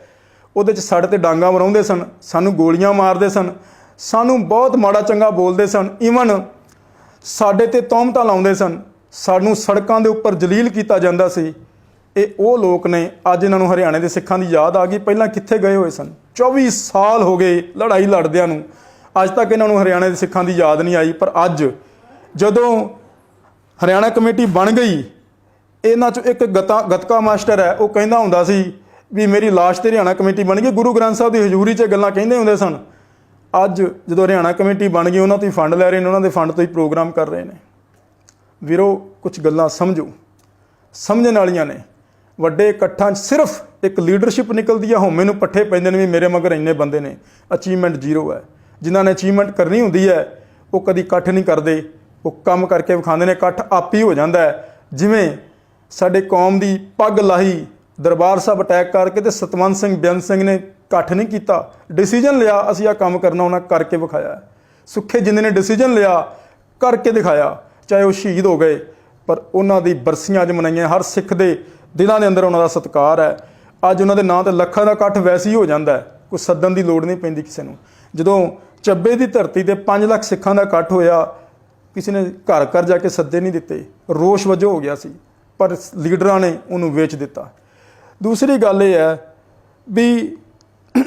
ਉਹਦੇ 'ਚ ਸਾਡੇ ਤੇ ਡਾਂਗਾ ਮਰਾਉਂਦੇ ਸਨ, ਸਾਨੂੰ ਗੋਲੀਆਂ ਮਾਰਦੇ ਸਨ, ਸਾਨੂੰ ਬਹੁਤ ਮਾੜਾ ਚੰਗਾ ਬੋਲਦੇ ਸਨ ਈਵਨ ਸਾਡੇ ਤੇ ਤੌਮਤਾ ਲਾਉਂਦੇ ਸਨ, ਸਾਨੂੰ ਸੜਕਾਂ ਦੇ ਉੱਪਰ ਜਲੀਲ ਕੀਤਾ ਜਾਂਦਾ ਸੀ। ਇਹ ਉਹ ਲੋਕ ਨੇ, ਅੱਜ ਇਹਨਾਂ ਨੂੰ ਹਰਿਆਣੇ ਦੇ ਸਿੱਖਾਂ ਦੀ ਯਾਦ ਆ ਗਈ, ਪਹਿਲਾਂ ਕਿੱਥੇ ਗਏ ਹੋਏ ਸਨ? 24 ਸਾਲ ਹੋ ਗਏ ਲੜਾਈ ਲੜਦਿਆਂ ਨੂੰ, ਅੱਜ ਤੱਕ ਇਹਨਾਂ ਨੂੰ ਹਰਿਆਣੇ ਦੇ ਸਿੱਖਾਂ ਦੀ ਯਾਦ ਨਹੀਂ ਆਈ, ਪਰ ਅੱਜ ਜਦੋਂ ਹਰਿਆਣਾ ਕਮੇਟੀ ਬਣ ਗਈ, ਇਹਨਾਂ ਚੋਂ ਇੱਕ ਗਤਾ ਗਤਕਾ ਮਾਸਟਰ ਹੈ, ਉਹ ਕਹਿੰਦਾ ਹੁੰਦਾ ਸੀ ਵੀ ਮੇਰੀ ਲਾਸ਼ ਤੇ ਹਰਿਆਣਾ ਕਮੇਟੀ ਬਣ ਗਈ। ਗੁਰੂ ਗ੍ਰੰਥ ਸਾਹਿਬ ਦੀ ਹਜ਼ੂਰੀ 'ਚ ਗੱਲਾਂ ਕਹਿੰਦੇ ਹੁੰਦੇ ਸਨ। ਅੱਜ ਜਦੋਂ ਹਰਿਆਣਾ ਕਮੇਟੀ ਬਣ ਗਈ, ਉਹਨਾਂ ਤੋਂ ਹੀ ਫੰਡ ਲੈ ਰਹੇ ਨੇ, ਉਹਨਾਂ ਦੇ ਫੰਡ ਤੋਂ ਹੀ ਪ੍ਰੋਗਰਾਮ ਕਰ ਰਹੇ ਨੇ। ਵੀਰੋ ਕੁਝ ਗੱਲਾਂ ਸਮਝੋ। ਸਮਝਣ ਵਾਲੀਆਂ ਨੇ। ਵੱਡੇ ਇਕੱਠਾਂ 'ਚ ਸਿਰਫ ਇੱਕ ਲੀਡਰਸ਼ਿਪ ਨਿਕਲਦੀ ਆ, ਹਉਮੈ ਨੂੰ ਪੱਠੇ ਪੈਂਦੇ ਨੇ ਵੀ ਮੇਰੇ ਮਗਰ ਇੰਨੇ ਬੰਦੇ ਨੇ। ਅਚੀਵਮੈਂਟ ਜ਼ੀਰੋ ਹੈ। ਜਿਨ੍ਹਾਂ ਨੇ ਅਚੀਵਮੈਂਟ ਕਰਨੀ ਹੁੰਦੀ ਹੈ, ਉਹ ਕਦੀ ਇਕੱਠ ਨਹੀਂ ਕਰਦੇ। ਉਹ ਕੰਮ ਕਰਕੇ ਵਿਖਾਉਂਦੇ ਨੇ। ਇਕੱਠ ਆਪ ਹੀ ਹੋ ਜਾਂਦਾ ਜਿਵੇਂ ਸਾਡੇ ਕੌਮ ਦੀ ਪੱਗ ਲਾਹੀ ਦਰਬਾਰ ਸਾਹਿਬ ਅਟੈਕ ਕਰਕੇ ਤੇ ਸਤਵੰਤ ਸਿੰਘ ਬੇਅੰਤ ਸਿੰਘ ਨੇ ਇਕੱਠ ਨਹੀਂ ਕੀਤਾ। ਡਿਸੀਜਨ ਲਿਆ, ਅਸੀਂ ਆ ਕੰਮ ਕਰਨਾ, ਉਹਨਾਂ ਕਰਕੇ ਵਿਖਾਇਆ। ਸੁੱਖੇ ਜਿੰਦੇ ਨੇ ਡਿਸੀਜਨ ਲਿਆ, ਕਰਕੇ ਦਿਖਾਇਆ, ਚਾਹੇ ਉਹ ਸ਼ਹੀਦ ਹੋ ਗਏ, ਪਰ ਉਹਨਾਂ ਦੀ ਬਰਸੀਆਂ ਅੱਜ ਮਨਾਈਆਂ। ਹਰ ਸਿੱਖ ਦੇ ਦਿਲਾਂ ਦੇ ਅੰਦਰ ਉਹਨਾਂ ਦਾ ਸਤਿਕਾਰ ਹੈ। ਅੱਜ ਉਹਨਾਂ ਦੇ ਨਾਂ ਤੇ ਲੱਖਾਂ ਦਾ ਇਕੱਠ ਵੈਸੇ ਹੀ ਹੋ ਜਾਂਦਾ ਕੋਈ ਸੱਦਣ ਦੀ ਲੋੜ ਨਹੀਂ ਪੈਂਦੀ ਕਿਸੇ ਨੂੰ। ਜਦੋਂ ਚੱਬੇ ਦੀ ਧਰਤੀ ਤੇ 5 ਲੱਖ ਸਿੱਖਾਂ ਦਾ ਇਕੱਠ ਹੋਇਆ, ਕਿਸੇ ਨੇ ਘਰ ਘਰ ਜਾ ਕੇ ਸੱਦੇ ਨਹੀਂ ਦਿੱਤੇ। ਰੋਸ਼ ਵਜੋਂ ਹੋ ਗਿਆ ਸੀ, ਪਰ ਲੀਡਰਾਂ ਨੇ ਉਹਨੂੰ ਵੇਚ ਦਿੱਤਾ। ਦੂਸਰੀ ਗੱਲ ਇਹ ਹੈ ਵੀ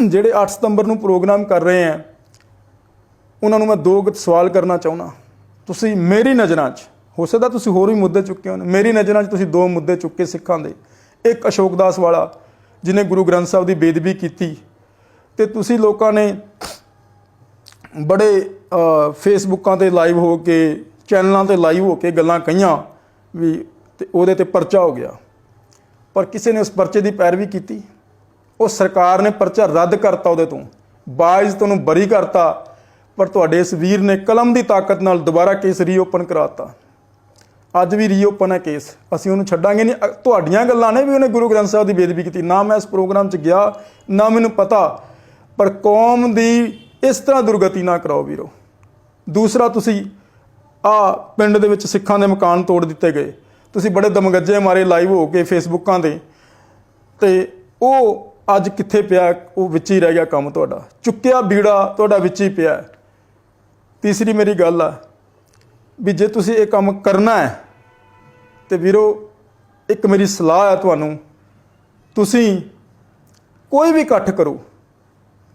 ਜਿਹੜੇ 8 ਸਤੰਬਰ ਨੂੰ ਪ੍ਰੋਗਰਾਮ ਕਰ ਰਹੇ ਆ ਉਹਨਾਂ ਨੂੰ ਮੈਂ ਦੋ ਕੁ ਸਵਾਲ ਕਰਨਾ ਚਾਹੁੰਦਾ। ਤੁਸੀਂ ਮੇਰੀ ਨਜ਼ਰਾਂ 'ਚ, ਹੋ ਸਕਦਾ ਤੁਸੀਂ ਹੋਰ ਵੀ ਮੁੱਦੇ ਚੁੱਕੇ ਹੋ ਮੇਰੀ ਨਜ਼ਰਾਂ 'ਚ ਤੁਸੀਂ ਦੋ ਮੁੱਦੇ ਚੁੱਕੇ ਸਿੱਖਾਂ ਦੇ। ਇੱਕ ਅਸ਼ੋਕਦਾਸ ਵਾਲਾ ਜਿਨੇ ਗੁਰੂ ਗ੍ਰੰਥ ਸਾਹਿਬ ਦੀ ਬੇਦਬੀ ਕੀਤੀ ਤੇ ਤੁਸੀਂ ਲੋਕਾਂ ਨੇ ਬੜੇ ਫੇਸਬੁੱਕਾਂ ਤੇ ਲਾਈਵ ਹੋ ਕੇ, ਚੈਨਲਾਂ ਤੇ ਲਾਈਵ ਹੋ ਕੇ ਗੱਲਾਂ ਕਹੀਆਂ ਵੀ ਤੇ ਉਹਦੇ ਤੇ ਪਰਚਾ ਹੋ ਗਿਆ। ਪਰ ਕਿਸੇ ਨੇ ਉਸ ਪਰਚੇ ਦੀ ਪੈਰਵੀ ਕੀਤੀ। ਉਹ ਸਰਕਾਰ ਨੇ ਪਰਚਾ ਰੱਦ ਕਰਤਾ ਉਹਦੇ ਤੋਂ। ਬਾਇਜ਼ ਤੁਹਾਨੂੰ ਬਰੀ ਕਰਤਾ। ਪਰ ਤੁਹਾਡੇ ਇਸ ਵੀਰ ਨੇ ਕਲਮ ਦੀ ਤਾਕਤ ਨਾਲ ਦੁਬਾਰਾ ਕੇਸ ਰੀਓਪਨ ਕਰਾਤਾ। ਅੱਜ ਵੀ ਰੀਓਪਨ ਹੈ ਕੇਸ। ਅਸੀਂ ਉਹਨੂੰ ਛੱਡਾਂਗੇ ਨਹੀਂ। ਤੁਹਾਡੀਆਂ ਗੱਲਾਂ ਨੇ ਵੀ ਉਹਨੇ ਗੁਰੂ ਗ੍ਰੰਥ ਸਾਹਿਬ ਦੀ ਬੇਦਬੀ ਕੀਤੀ। ਨਾ ਮੈਂ ਇਸ ਪ੍ਰੋਗਰਾਮ 'ਚ ਗਿਆ, ਨਾ ਮੈਨੂੰ ਪਤਾ। ਪਰ ਕੌਮ ਦੀ ਇਸ ਤਰ੍ਹਾਂ ਦੁਰਗਤੀ ਨਾ ਕਰਾਓ ਵੀਰੋ। ਦੂਸਰਾ, ਤੁਸੀਂ ਆ ਪਿੰਡ ਦੇ ਵਿੱਚ ਸਿੱਖਾਂ ਦੇ ਮਕਾਨ ਤੋੜ ਦਿੱਤੇ ਗਏ। ਤੁਸੀਂ ਬੜੇ ਦਮਗੱਜੇ ਮਾਰੇ ਲਾਈਵ ਹੋ ਕੇ ਫੇਸਬੁੱਕਾਂ ਤੇ। ਤੇ ਉਹ ਅੱਜ ਕਿੱਥੇ ਪਿਆ, ਉਹ ਵਿੱਚ ਹੀ ਰਹਿ ਗਿਆ ਕੰਮ ਤੁਹਾਡਾ। ਚੁੱਕਿਆ ਬੀੜਾ ਤੁਹਾਡਾ ਵਿੱਚ ਹੀ ਪਿਆ। ਤੀਸਰੀ ਮੇਰੀ ਗੱਲ ਆ ਵੀ ਜੇ ਤੁਸੀਂ ਇਹ ਕੰਮ ਕਰਨਾ ਹੈ, ਤੇ ਵੀਰੋ, ਇੱਕ ਮੇਰੀ ਸਲਾਹ ਹੈ ਤੁਹਾਨੂੰ। ਤੁਸੀਂ ਕੋਈ ਵੀ ਇਕੱਠ ਕਰੋ,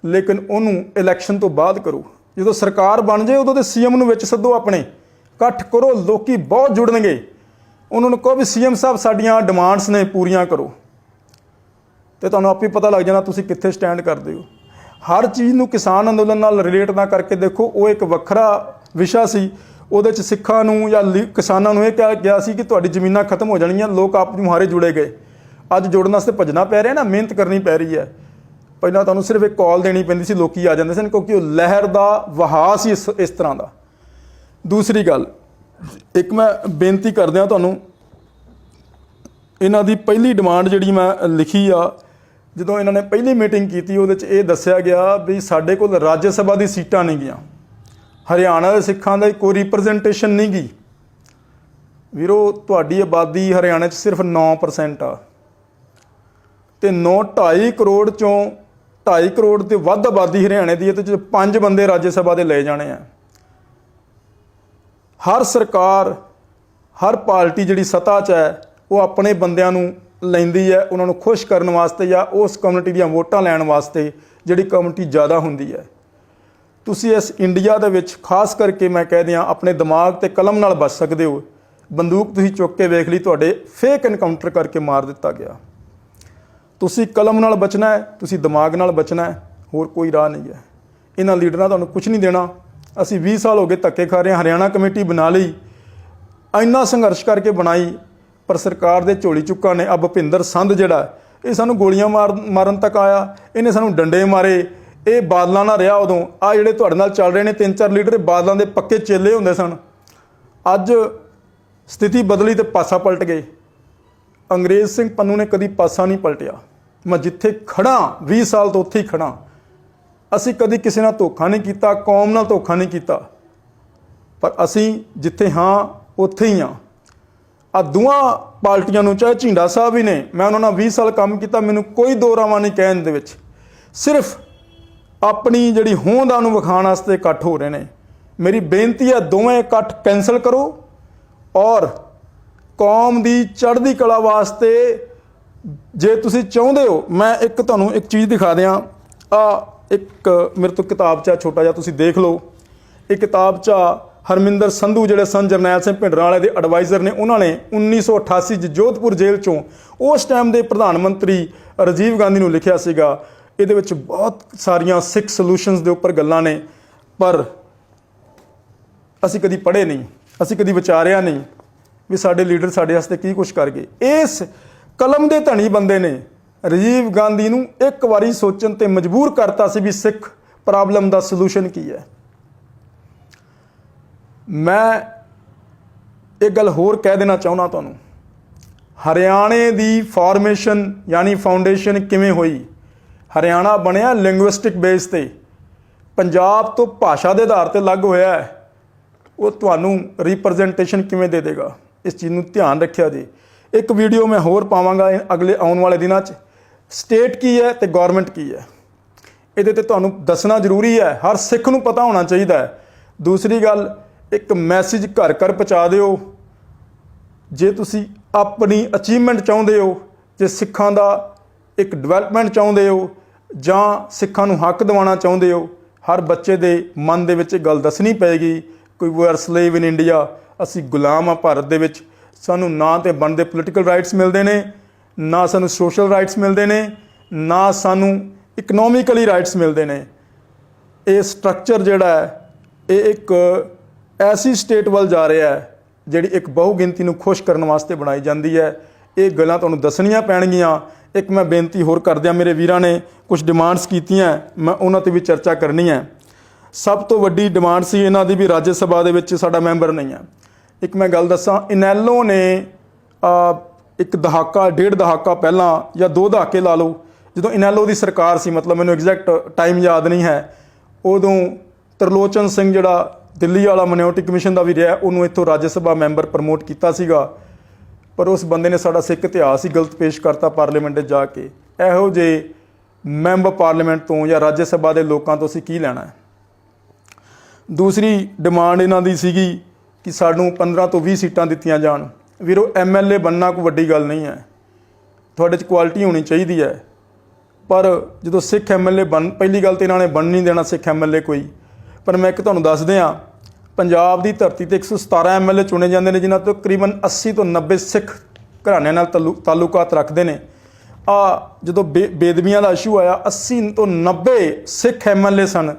ਲੇਕਿਨ ਉਹਨੂੰ ਇਲੈਕਸ਼ਨ ਤੋਂ ਬਾਅਦ ਕਰੋ। ਜਦੋਂ ਸਰਕਾਰ ਬਣ ਜਾਏ, ਉਦੋਂ ਤੇ ਸੀਐਮ ਨੂੰ ਵਿੱਚ ਸੱਦੋ ਆਪਣੇ। ਇਕੱਠ ਕਰੋ, ਲੋਕੀ ਬਹੁਤ ਜੁੜਨਗੇ। ਉਹਨਾਂ ਨੂੰ ਕਹੋ ਵੀ ਸੀਐਮ ਸਾਹਿਬ ਸਾਡੀਆਂ ਡਿਮਾਂਡਸ ਨੇ, ਪੂਰੀਆਂ ਕਰੋ। ਤੇ ਤੁਹਾਨੂੰ ਆਪੇ ਪਤਾ ਲੱਗ ਜਾਣਾ ਤੁਸੀਂ ਕਿੱਥੇ ਸਟੈਂਡ ਕਰਦੇ ਹੋ। ਹਰ ਚੀਜ਼ ਨੂੰ ਕਿਸਾਨ ਅੰਦੋਲਨ ਨਾਲ ਰਿਲੇਟ ਨਾ ਕਰਕੇ ਦੇਖੋ, ਉਹ ਇੱਕ ਵੱਖਰਾ ਵਿਸ਼ਾ ਸੀ। ਉਹਦੇ ਚ ਸਿੱਖਾਂ ਨੂੰ ਜਾਂ ਲੀ- ਕਿਸਾਨਾਂ ਨੂੰ ਇਹ ਕਿਹਾ ਗਿਆ ਸੀ ਕਿ ਤੁਹਾਡੀ ਜ਼ਮੀਨਾਂ ਖਤਮ ਹੋ ਜਾਣੀਆਂ, ਲੋਕ ਆਪ ਨੂੰ ਹਾਰੇ ਜੁੜੇ ਗਏ। ਅੱਜ ਜੁੜਨ ਵਾਸਤੇ ਭੱਜਣਾ ਪੈ ਰਿਹਾ ਨਾ, ਮਿਹਨਤ ਕਰਨੀ ਪੈ ਰਹੀ ਹੈ। ਪਹਿਲਾਂ ਤੁਹਾਨੂੰ ਸਿਰਫ ਇੱਕ ਕਾਲ ਦੇਣੀ ਪੈਂਦੀ ਸੀ, ਲੋਕੀ ਆ ਜਾਂਦੇ ਸਨ ਕਿਉਂਕਿ ਉਹ ਲਹਿਰ ਦਾ ਵਹਾਅ ਸੀ ਇਸ ਤਰ੍ਹਾਂ ਦਾ। ਦੂਸਰੀ ਗੱਲ ਇੱਕ ਮੈਂ ਬੇਨਤੀ ਕਰਦਿਆਂ ਤੁਹਾਨੂੰ, ਇਹਨਾਂ ਦੀ ਪਹਿਲੀ ਡਿਮਾਂਡ ਜਿਹੜੀ ਮੈਂ ਲਿਖੀ ਆ, ਜਦੋਂ ਇਹਨਾਂ ਨੇ ਪਹਿਲੀ ਮੀਟਿੰਗ ਕੀਤੀ, ਉਹਦੇ ਚ ਇਹ ਦੱਸਿਆ ਗਿਆ ਵੀ ਸਾਡੇ ਕੋਲ ਰਾਜ ਸਭਾ ਦੀ ਸੀਟਾਂ ਨਹੀਂ ਗਈਆਂ। ਹਰਿਆਣਾ ਦੇ ਸਿੱਖਾਂ ਦਾ ਕੋਈ ਰਿਪਰੈਜ਼ੈਂਟੇਸ਼ਨ ਨਹੀਂ ਗਈ। ਵੀਰੋ, ਤੁਹਾਡੀ ਆਬਾਦੀ ਹਰਿਆਣਾ 'ਚ ਸਿਰਫ 9% ਆ। ਤੇ 9.5 ਕਰੋੜ ਚੋਂ 2.5 ਕਰੋੜ ਤੇ ਵੱਧ ਆਬਾਦੀ ਹਰਿਆਣੇ ਦੀ ਹੈ ਤੇ ਚ ਪੰਜ ਬੰਦੇ ਰਾਜ ਸਭਾ ਦੇ ਲਏ ਜਾਣੇ ਆ। ਹਰ ਸਰਕਾਰ, ਹਰ ਪਾਰਟੀ ਜਿਹੜੀ ਸੱਤਾ 'ਚ ਹੈ, ਉਹ ਆਪਣੇ ਬੰਦਿਆਂ ਨੂੰ ਲੈਂਦੀ ਹੈ, ਉਹਨਾਂ ਨੂੰ ਖੁਸ਼ ਕਰਨ ਵਾਸਤੇ ਜਾਂ ਉਸ ਕਮਿਊਨਿਟੀ ਦੀਆਂ ਵੋਟਾਂ ਲੈਣ ਵਾਸਤੇ ਜਿਹੜੀ ਕਮਿਊਨਿਟੀ ਜ਼ਿਆਦਾ ਹੁੰਦੀ ਹੈ। ਤੁਸੀਂ ਇਸ ਇੰਡੀਆ ਦੇ ਵਿੱਚ ਖਾਸ ਕਰਕੇ ਮੈਂ ਕਹਿ ਦਿਆਂ, ਆਪਣੇ ਦਿਮਾਗ ਤੇ ਕਲਮ ਨਾਲ ਬਚ ਸਕਦੇ ਹੋ। ਬੰਦੂਕ ਤੁਸੀਂ ਚੁੱਕ ਕੇ ਵੇਖ ਲਈ, ਤੁਹਾਡੇ ਫੇਕ ਐਨਕਾਊਂਟਰ ਕਰਕੇ ਮਾਰ ਦਿੱਤਾ ਗਿਆ। ਤੁਸੀਂ ਕਲਮ ਨਾਲ ਬਚਣਾ ਹੈ, ਤੁਸੀਂ ਦਿਮਾਗ ਨਾਲ ਬਚਣਾ ਹੈ, ਹੋਰ ਕੋਈ ਰਾਹ ਨਹੀਂ ਹੈ। ਇਹਨਾਂ ਲੀਡਰਾਂ ਤੁਹਾਨੂੰ ਕੁਝ ਨਹੀਂ ਦੇਣਾ। ਅਸੀਂ 20 ਸਾਲ ਹੋ ਗਏ ਧੱਕੇ ਖਾ ਰਹੇ ਹਾਂ, ਹਰਿਆਣਾ ਕਮੇਟੀ ਬਣਾ ਲਈ, ਇੰਨਾ ਸੰਘਰਸ਼ ਕਰਕੇ ਬਣਾਈ, ਪਰ ਸਰਕਾਰ ਦੇ ਝੋਲੀ ਚੁੱਕਾ ਨੇ ਅਬ ਭੁਪਿੰਦਰ ਸੰਧ ਜਿਹੜਾ, ਇਹ ਸਾਨੂੰ ਗੋਲੀਆਂ ਮਾਰ, ਮਾਰਨ ਤੱਕ ਆਇਆ, ਇਹਨੇ ਸਾਨੂੰ ਡੰਡੇ ਮਾਰੇ, ਇਹ ਬਾਦਲਾਂ ਨਾਲ ਰਿਹਾ ਉਦੋਂ ਆ ਜਿਹੜੇ ਤੁਹਾਡੇ ਨਾਲ ਚੱਲ ਰਹੇ ਨੇ, ਤਿੰਨ ਚਾਰ ਲੀਡਰ ਬਾਦਲਾਂ ਦੇ ਪੱਕੇ ਚੇਲੇ ਹੁੰਦੇ ਸਨ। ਅੱਜ ਸਥਿਤੀ ਬਦਲੀ ਤੇ ਪਾਸਾ ਪਲਟ ਗਏ। ਅੰਗਰੇਜ਼ ਸਿੰਘ ਪੰਨੂ ਨੇ ਕਦੀ ਪਾਸਾ ਨਹੀਂ ਪਲਟਿਆ। ਮੈਂ ਜਿੱਥੇ ਖੜਾ 20 ਸਾਲ ਤੋਂ ਉੱਥੇ ਹੀ ਖੜਾ ਅਸੀਂ ਕਦੀ ਕਿਸੇ ਨਾਲ ਧੋਖਾ ਨਹੀਂ ਕੀਤਾ, ਕੌਮ ਨਾਲ ਧੋਖਾ ਨਹੀਂ ਕੀਤਾ। ਪਰ ਅਸੀਂ ਜਿੱਥੇ ਹਾਂ, ਉੱਥੇ ਹੀ ਹਾਂ। ਆ ਦੋਵਾਂ ਪਾਰਟੀਆਂ ਨੂੰ, ਚਾਹੇ ਝਿੰਡਾ ਸਾਹਿਬ ਹੀ ਨੇ, ਮੈਂ ਉਹਨਾਂ ਨਾਲ 20 ਸਾਲ ਕੰਮ ਕੀਤਾ, ਮੈਨੂੰ ਕੋਈ ਦੋ ਰਾਵਾਂ ਨਹੀਂ ਕਹਿਣ ਦੇ ਵਿੱਚ। ਸਿਰਫ ਆਪਣੀ ਜਿਹੜੀ ਹੋਂਦ ਆ ਨੂੰ ਵਿਖਾਉਣ ਵਾਸਤੇ ਇਕੱਠ ਹੋ ਰਹੇ ਨੇ। ਮੇਰੀ ਬੇਨਤੀ ਹੈ ਦੋਵੇਂ ਇਕੱਠ ਕੈਨਸਲ ਕਰੋ ਔਰ ਕੌਮ ਦੀ ਚੜ੍ਹਦੀ ਕਲਾ ਵਾਸਤੇ ਜੇ ਤੁਸੀਂ ਚਾਹੁੰਦੇ ਹੋ, ਮੈਂ ਇੱਕ ਤੁਹਾਨੂੰ ਇੱਕ ਚੀਜ਼ ਦਿਖਾ ਦਿਆਂ। ਆ ਇੱਕ ਮੇਰੇ ਤੋਂ ਕਿਤਾਬ 'ਚ ਛੋਟਾ ਜਿਹਾ ਤੁਸੀਂ ਦੇਖ ਲਓ। ਇਹ ਕਿਤਾਬ 'ਚ ਹਰਮਿੰਦਰ ਸੰਧੂ ਜਿਹੜੇ ਸਨ, ਜਰਨੈਲ ਸਿੰਘ ਭਿੰਡਰਾਂ ਵਾਲੇ ਦੇ ਐਡਵਾਈਜ਼ਰ ਨੇ, ਉਹਨਾਂ ਨੇ 1988 'ਚ ਜੋਧਪੁਰ ਜੇਲ੍ਹ 'ਚੋਂ ਉਸ ਟਾਈਮ ਦੇ ਪ੍ਰਧਾਨ ਮੰਤਰੀ ਰਾਜੀਵ ਗਾਂਧੀ ਨੂੰ ਲਿਖਿਆ ਸੀਗਾ। ਇਹਦੇ ਵਿੱਚ ਬਹੁਤ ਸਾਰੀਆਂ ਸਿੱਖ ਸੋਲੂਸ਼ਨਸ ਦੇ ਉੱਪਰ ਗੱਲਾਂ ਨੇ, ਪਰ ਅਸੀਂ ਕਦੀ ਪੜ੍ਹੇ ਨਹੀਂ, ਅਸੀਂ ਕਦੀ ਵਿਚਾਰਿਆ ਨਹੀਂ ਵੀ ਸਾਡੇ ਲੀਡਰ ਸਾਡੇ ਵਾਸਤੇ ਕੀ ਕੁਝ ਕਰ ਗਏ। ਇਸ ਕਲਮ ਦੇ ਧਣੀ ਬੰਦੇ ਨੇ ਰਾਜੀਵ ਗਾਂਧੀ ਨੂੰ ਇੱਕ ਵਾਰੀ ਸੋਚਣ ਤੇ ਮਜਬੂਰ ਕਰਤਾ ਸੀ ਵੀ ਸਿੱਖ ਪ੍ਰੋਬਲਮ ਦਾ ਸੋਲੂਸ਼ਨ ਕੀ ਹੈ। ਮੈਂ ਇਹ ਗੱਲ ਹੋਰ ਕਹਿ ਦੇਣਾ ਚਾਹੁੰਦਾ ਤੁਹਾਨੂੰ। ਹਰਿਆਣੇ ਦੀ ਫਾਰਮੇਸ਼ਨ ਯਾਨੀ ਫਾਊਂਡੇਸ਼ਨ ਕਿਵੇਂ ਹੋਈ? ਹਰਿਆਣਾ ਬਣਿਆ ਲਿੰਗੁਇਸਟਿਕ ਬੇਸ ਤੇ। ਪੰਜਾਬ ਤੋਂ ਭਾਸ਼ਾ ਦੇ ਆਧਾਰ ਤੇ ਲੱਗ ਹੋਇਆ ਹੈ। ਉਹ ਤੁਹਾਨੂੰ ਰਿਪਰੈਜ਼ੈਂਟੇਸ਼ਨ ਕਿਵੇਂ ਦੇ ਦੇਗਾ? ਇਸ ਚੀਜ਼ ਨੂੰ ਧਿਆਨ ਰੱਖਿਆ ਜੀ। ਇੱਕ ਵੀਡੀਓ ਮੈਂ ਹੋਰ ਪਾਵਾਂਗਾ ਅਗਲੇ ਆਉਣ ਵਾਲੇ ਦਿਨਾਂ 'ਚ। ਸਟੇਟ ਕੀ ਹੈ ਤੇ ਗਵਰਨਮੈਂਟ ਕੀ ਹੈ? ਇਹਦੇ ਤੇ ਤੁਹਾਨੂੰ ਦੱਸਣਾ ਜ਼ਰੂਰੀ ਹੈ, ਹਰ ਸਿੱਖ ਨੂੰ ਪਤਾ ਹੋਣਾ ਚਾਹੀਦਾ ਹੈ। ਦੂਸਰੀ ਗੱਲ, ਇੱਕ ਮੈਸੇਜ ਘਰ ਘਰ ਪਹੁੰਚਾ ਦਿਓ। ਜੇ ਤੁਸੀਂ ਆਪਣੀ ਅਚੀਵਮੈਂਟ ਚਾਹੁੰਦੇ ਹੋ, ਜੇ ਸਿੱਖਾਂ ਦਾ ਇੱਕ ਡਿਵੈਲਪਮੈਂਟ ਚਾਹੁੰਦੇ ਹੋ, ਜਾਂ ਸਿੱਖਾਂ ਨੂੰ ਹੱਕ ਦਿਵਾਉਣਾ ਚਾਹੁੰਦੇ ਹੋ, ਹਰ ਬੱਚੇ ਦੇ ਮਨ ਦੇ ਵਿੱਚ ਇਹ ਗੱਲ ਦੱਸਣੀ ਪਏਗੀ, ਕੋਈ ਵੀ ਆਰ ਸਲੇਵ ਇਨ ਇੰਡੀਆ ਅਸੀਂ ਗੁਲਾਮ ਆ ਭਾਰਤ ਦੇ ਵਿੱਚ, ਸਾਨੂੰ ਨਾ ਤੇ ਬਣਦੇ ਪੋਲੀਟੀਕਲ ਰਾਈਟਸ ਮਿਲਦੇ ਨੇ ਨਾ ਸਾਨੂੰ ਸੋਸ਼ਲ ਰਾਈਟਸ ਮਿਲਦੇ ਨੇ, ਨਾ ਸਾਨੂੰ ਇਕਨੋਮਿਕਲੀ ਰਾਈਟਸ ਮਿਲਦੇ ਨੇ। ਇਹ ਸਟਰਕਚਰ ਜਿਹੜਾ ਹੈ, ਇਹ ਇੱਕ ਐਸੀ ਸਟੇਟ ਵੱਲ ਜਾ ਰਿਹਾ ਹੈ, ਜਿਹੜੀ ਇੱਕ ਬਹੁ ਗਿਣਤੀ ਨੂੰ ਖੁਸ਼ ਕਰਨ ਵਾਸਤੇ ਬਣਾਈ ਜਾਂਦੀ ਹੈ। ਇਹ ਗੱਲਾਂ ਤੁਹਾਨੂੰ ਦੱਸਣੀਆਂ ਪੈਣਗੀਆਂ। ਇੱਕ ਮੈਂ ਬੇਨਤੀ ਹੋਰ ਕਰਦਿਆਂ ਮੇਰੇ ਵੀਰਾਂ ਨੇ ਕੁਝ ਡਿਮਾਂਡਸ ਕੀਤੀਆਂ, ਮੈਂ ਉਹਨਾਂ ਤੇ ਵੀ ਚਰਚਾ ਕਰਨੀ ਹੈ। ਸਭ ਤੋਂ ਵੱਡੀ ਡਿਮਾਂਡ ਸੀ ਇਹਨਾਂ ਦੀ ਵੀ ਰਾਜ ਸਭਾ ਦੇ ਵਿੱਚ ਸਾਡਾ ਮੈਂਬਰ ਨਹੀਂ ਹੈ। ਇੱਕ ਮੈਂ ਗੱਲ ਦੱਸਾਂ ਇਨੈਲੋ ਨੇ ਇੱਕ ਦਹਾਕਾ, ਡੇਢ ਦਹਾਕਾ ਪਹਿਲਾਂ ਜਾਂ ਦੋ ਦਹਾਕੇ ਲਾ ਲਓ, ਜਦੋਂ ਇਨੈਲੋ ਦੀ ਸਰਕਾਰ ਸੀ, ਮਤਲਬ ਮੈਨੂੰ ਐਗਜ਼ੈਕਟ ਟਾਈਮ ਯਾਦ ਨਹੀਂ ਹੈ, ਉਦੋਂ ਤਰਲੋਚਨ ਸਿੰਘ ਜਿਹੜਾ ਦਿੱਲੀ ਵਾਲਾ ਮਿਨੋਰਟੀ ਕਮਿਸ਼ਨ ਦਾ ਵੀ ਰਿਹਾ, ਉਹਨੂੰ ਇੱਥੋਂ ਰਾਜ ਸਭਾ ਮੈਂਬਰ ਪ੍ਰਮੋਟ ਕੀਤਾ ਸੀਗਾ। ਪਰ ਉਸ ਬੰਦੇ ਨੇ ਸਾਡਾ ਸਿੱਖ ਇਤਿਹਾਸ ਹੀ ਗਲਤ ਪੇਸ਼ ਕਰਤਾ ਪਾਰਲੀਮੈਂਟ 'ਚ ਜਾ ਕੇ। ਇਹੋ ਜਿਹੇ ਮੈਂਬਰ ਪਾਰਲੀਮੈਂਟ ਤੋਂ ਜਾਂ ਰਾਜ ਸਭਾ ਦੇ ਲੋਕਾਂ ਤੋਂ ਅਸੀਂ ਕੀ ਲੈਣਾ ਹੈ? ਦੂਸਰੀ ਡਿਮਾਂਡ ਇਹਨਾਂ ਦੀ ਸੀਗੀ ਕਿ ਸਾਨੂੰ 15 ਤੋਂ 20 ਸੀਟਾਂ ਦਿੱਤੀਆਂ ਜਾਣ। ਵੀਰੋ ਐਮਐਲਏ ਬੰਨਣਾ ਕੋਈ ਵੱਡੀ ਗੱਲ ਨਹੀਂ ਹੈ। ਤੁਹਾਡੇ 'ਚ ਕੁਆਲਿਟੀ ਹੋਣੀ ਚਾਹੀਦੀ ਹੈ। ਪਰ ਜਦੋਂ ਸਿੱਖ ਐਮਐਲਏ ਬਣ, ਪਹਿਲੀ ਗੱਲ ਤੇ ਇਹਨਾਂ ਨੇ ਬਣ ਨਹੀਂ ਦੇਣਾ ਸਿੱਖ ਐਮਐਲਏ ਕੋਈ। ਪਰ ਮੈਂ ਇੱਕ ਤੁਹਾਨੂੰ ਦੱਸ ਦਿਆਂ, ਪੰਜਾਬ ਦੀ ਧਰਤੀ ਤੇ 117 ਐਮਐਲਏ ਚੁਣੇ ਜਾਂਦੇ ਨੇ, ਜਿਨ੍ਹਾਂ ਤੋਂ ਤਕਰੀਬਨ 80 ਤੋਂ 90 ਸਿੱਖ ਘਰਾਣਿਆਂ ਨਾਲ ਤਾਲੁ- ਤਾਲੁਕਾਤ ਰੱਖਦੇ ਨੇ। ਆ ਜਦੋਂ ਬੇ- ਬੇਦਬੀਆਂ ਦਾ ਇਸ਼ੂ ਆਇਆ 80 ਤੋਂ 90 ਸਿੱਖ ਐਮਐਲਏ ਸਨ।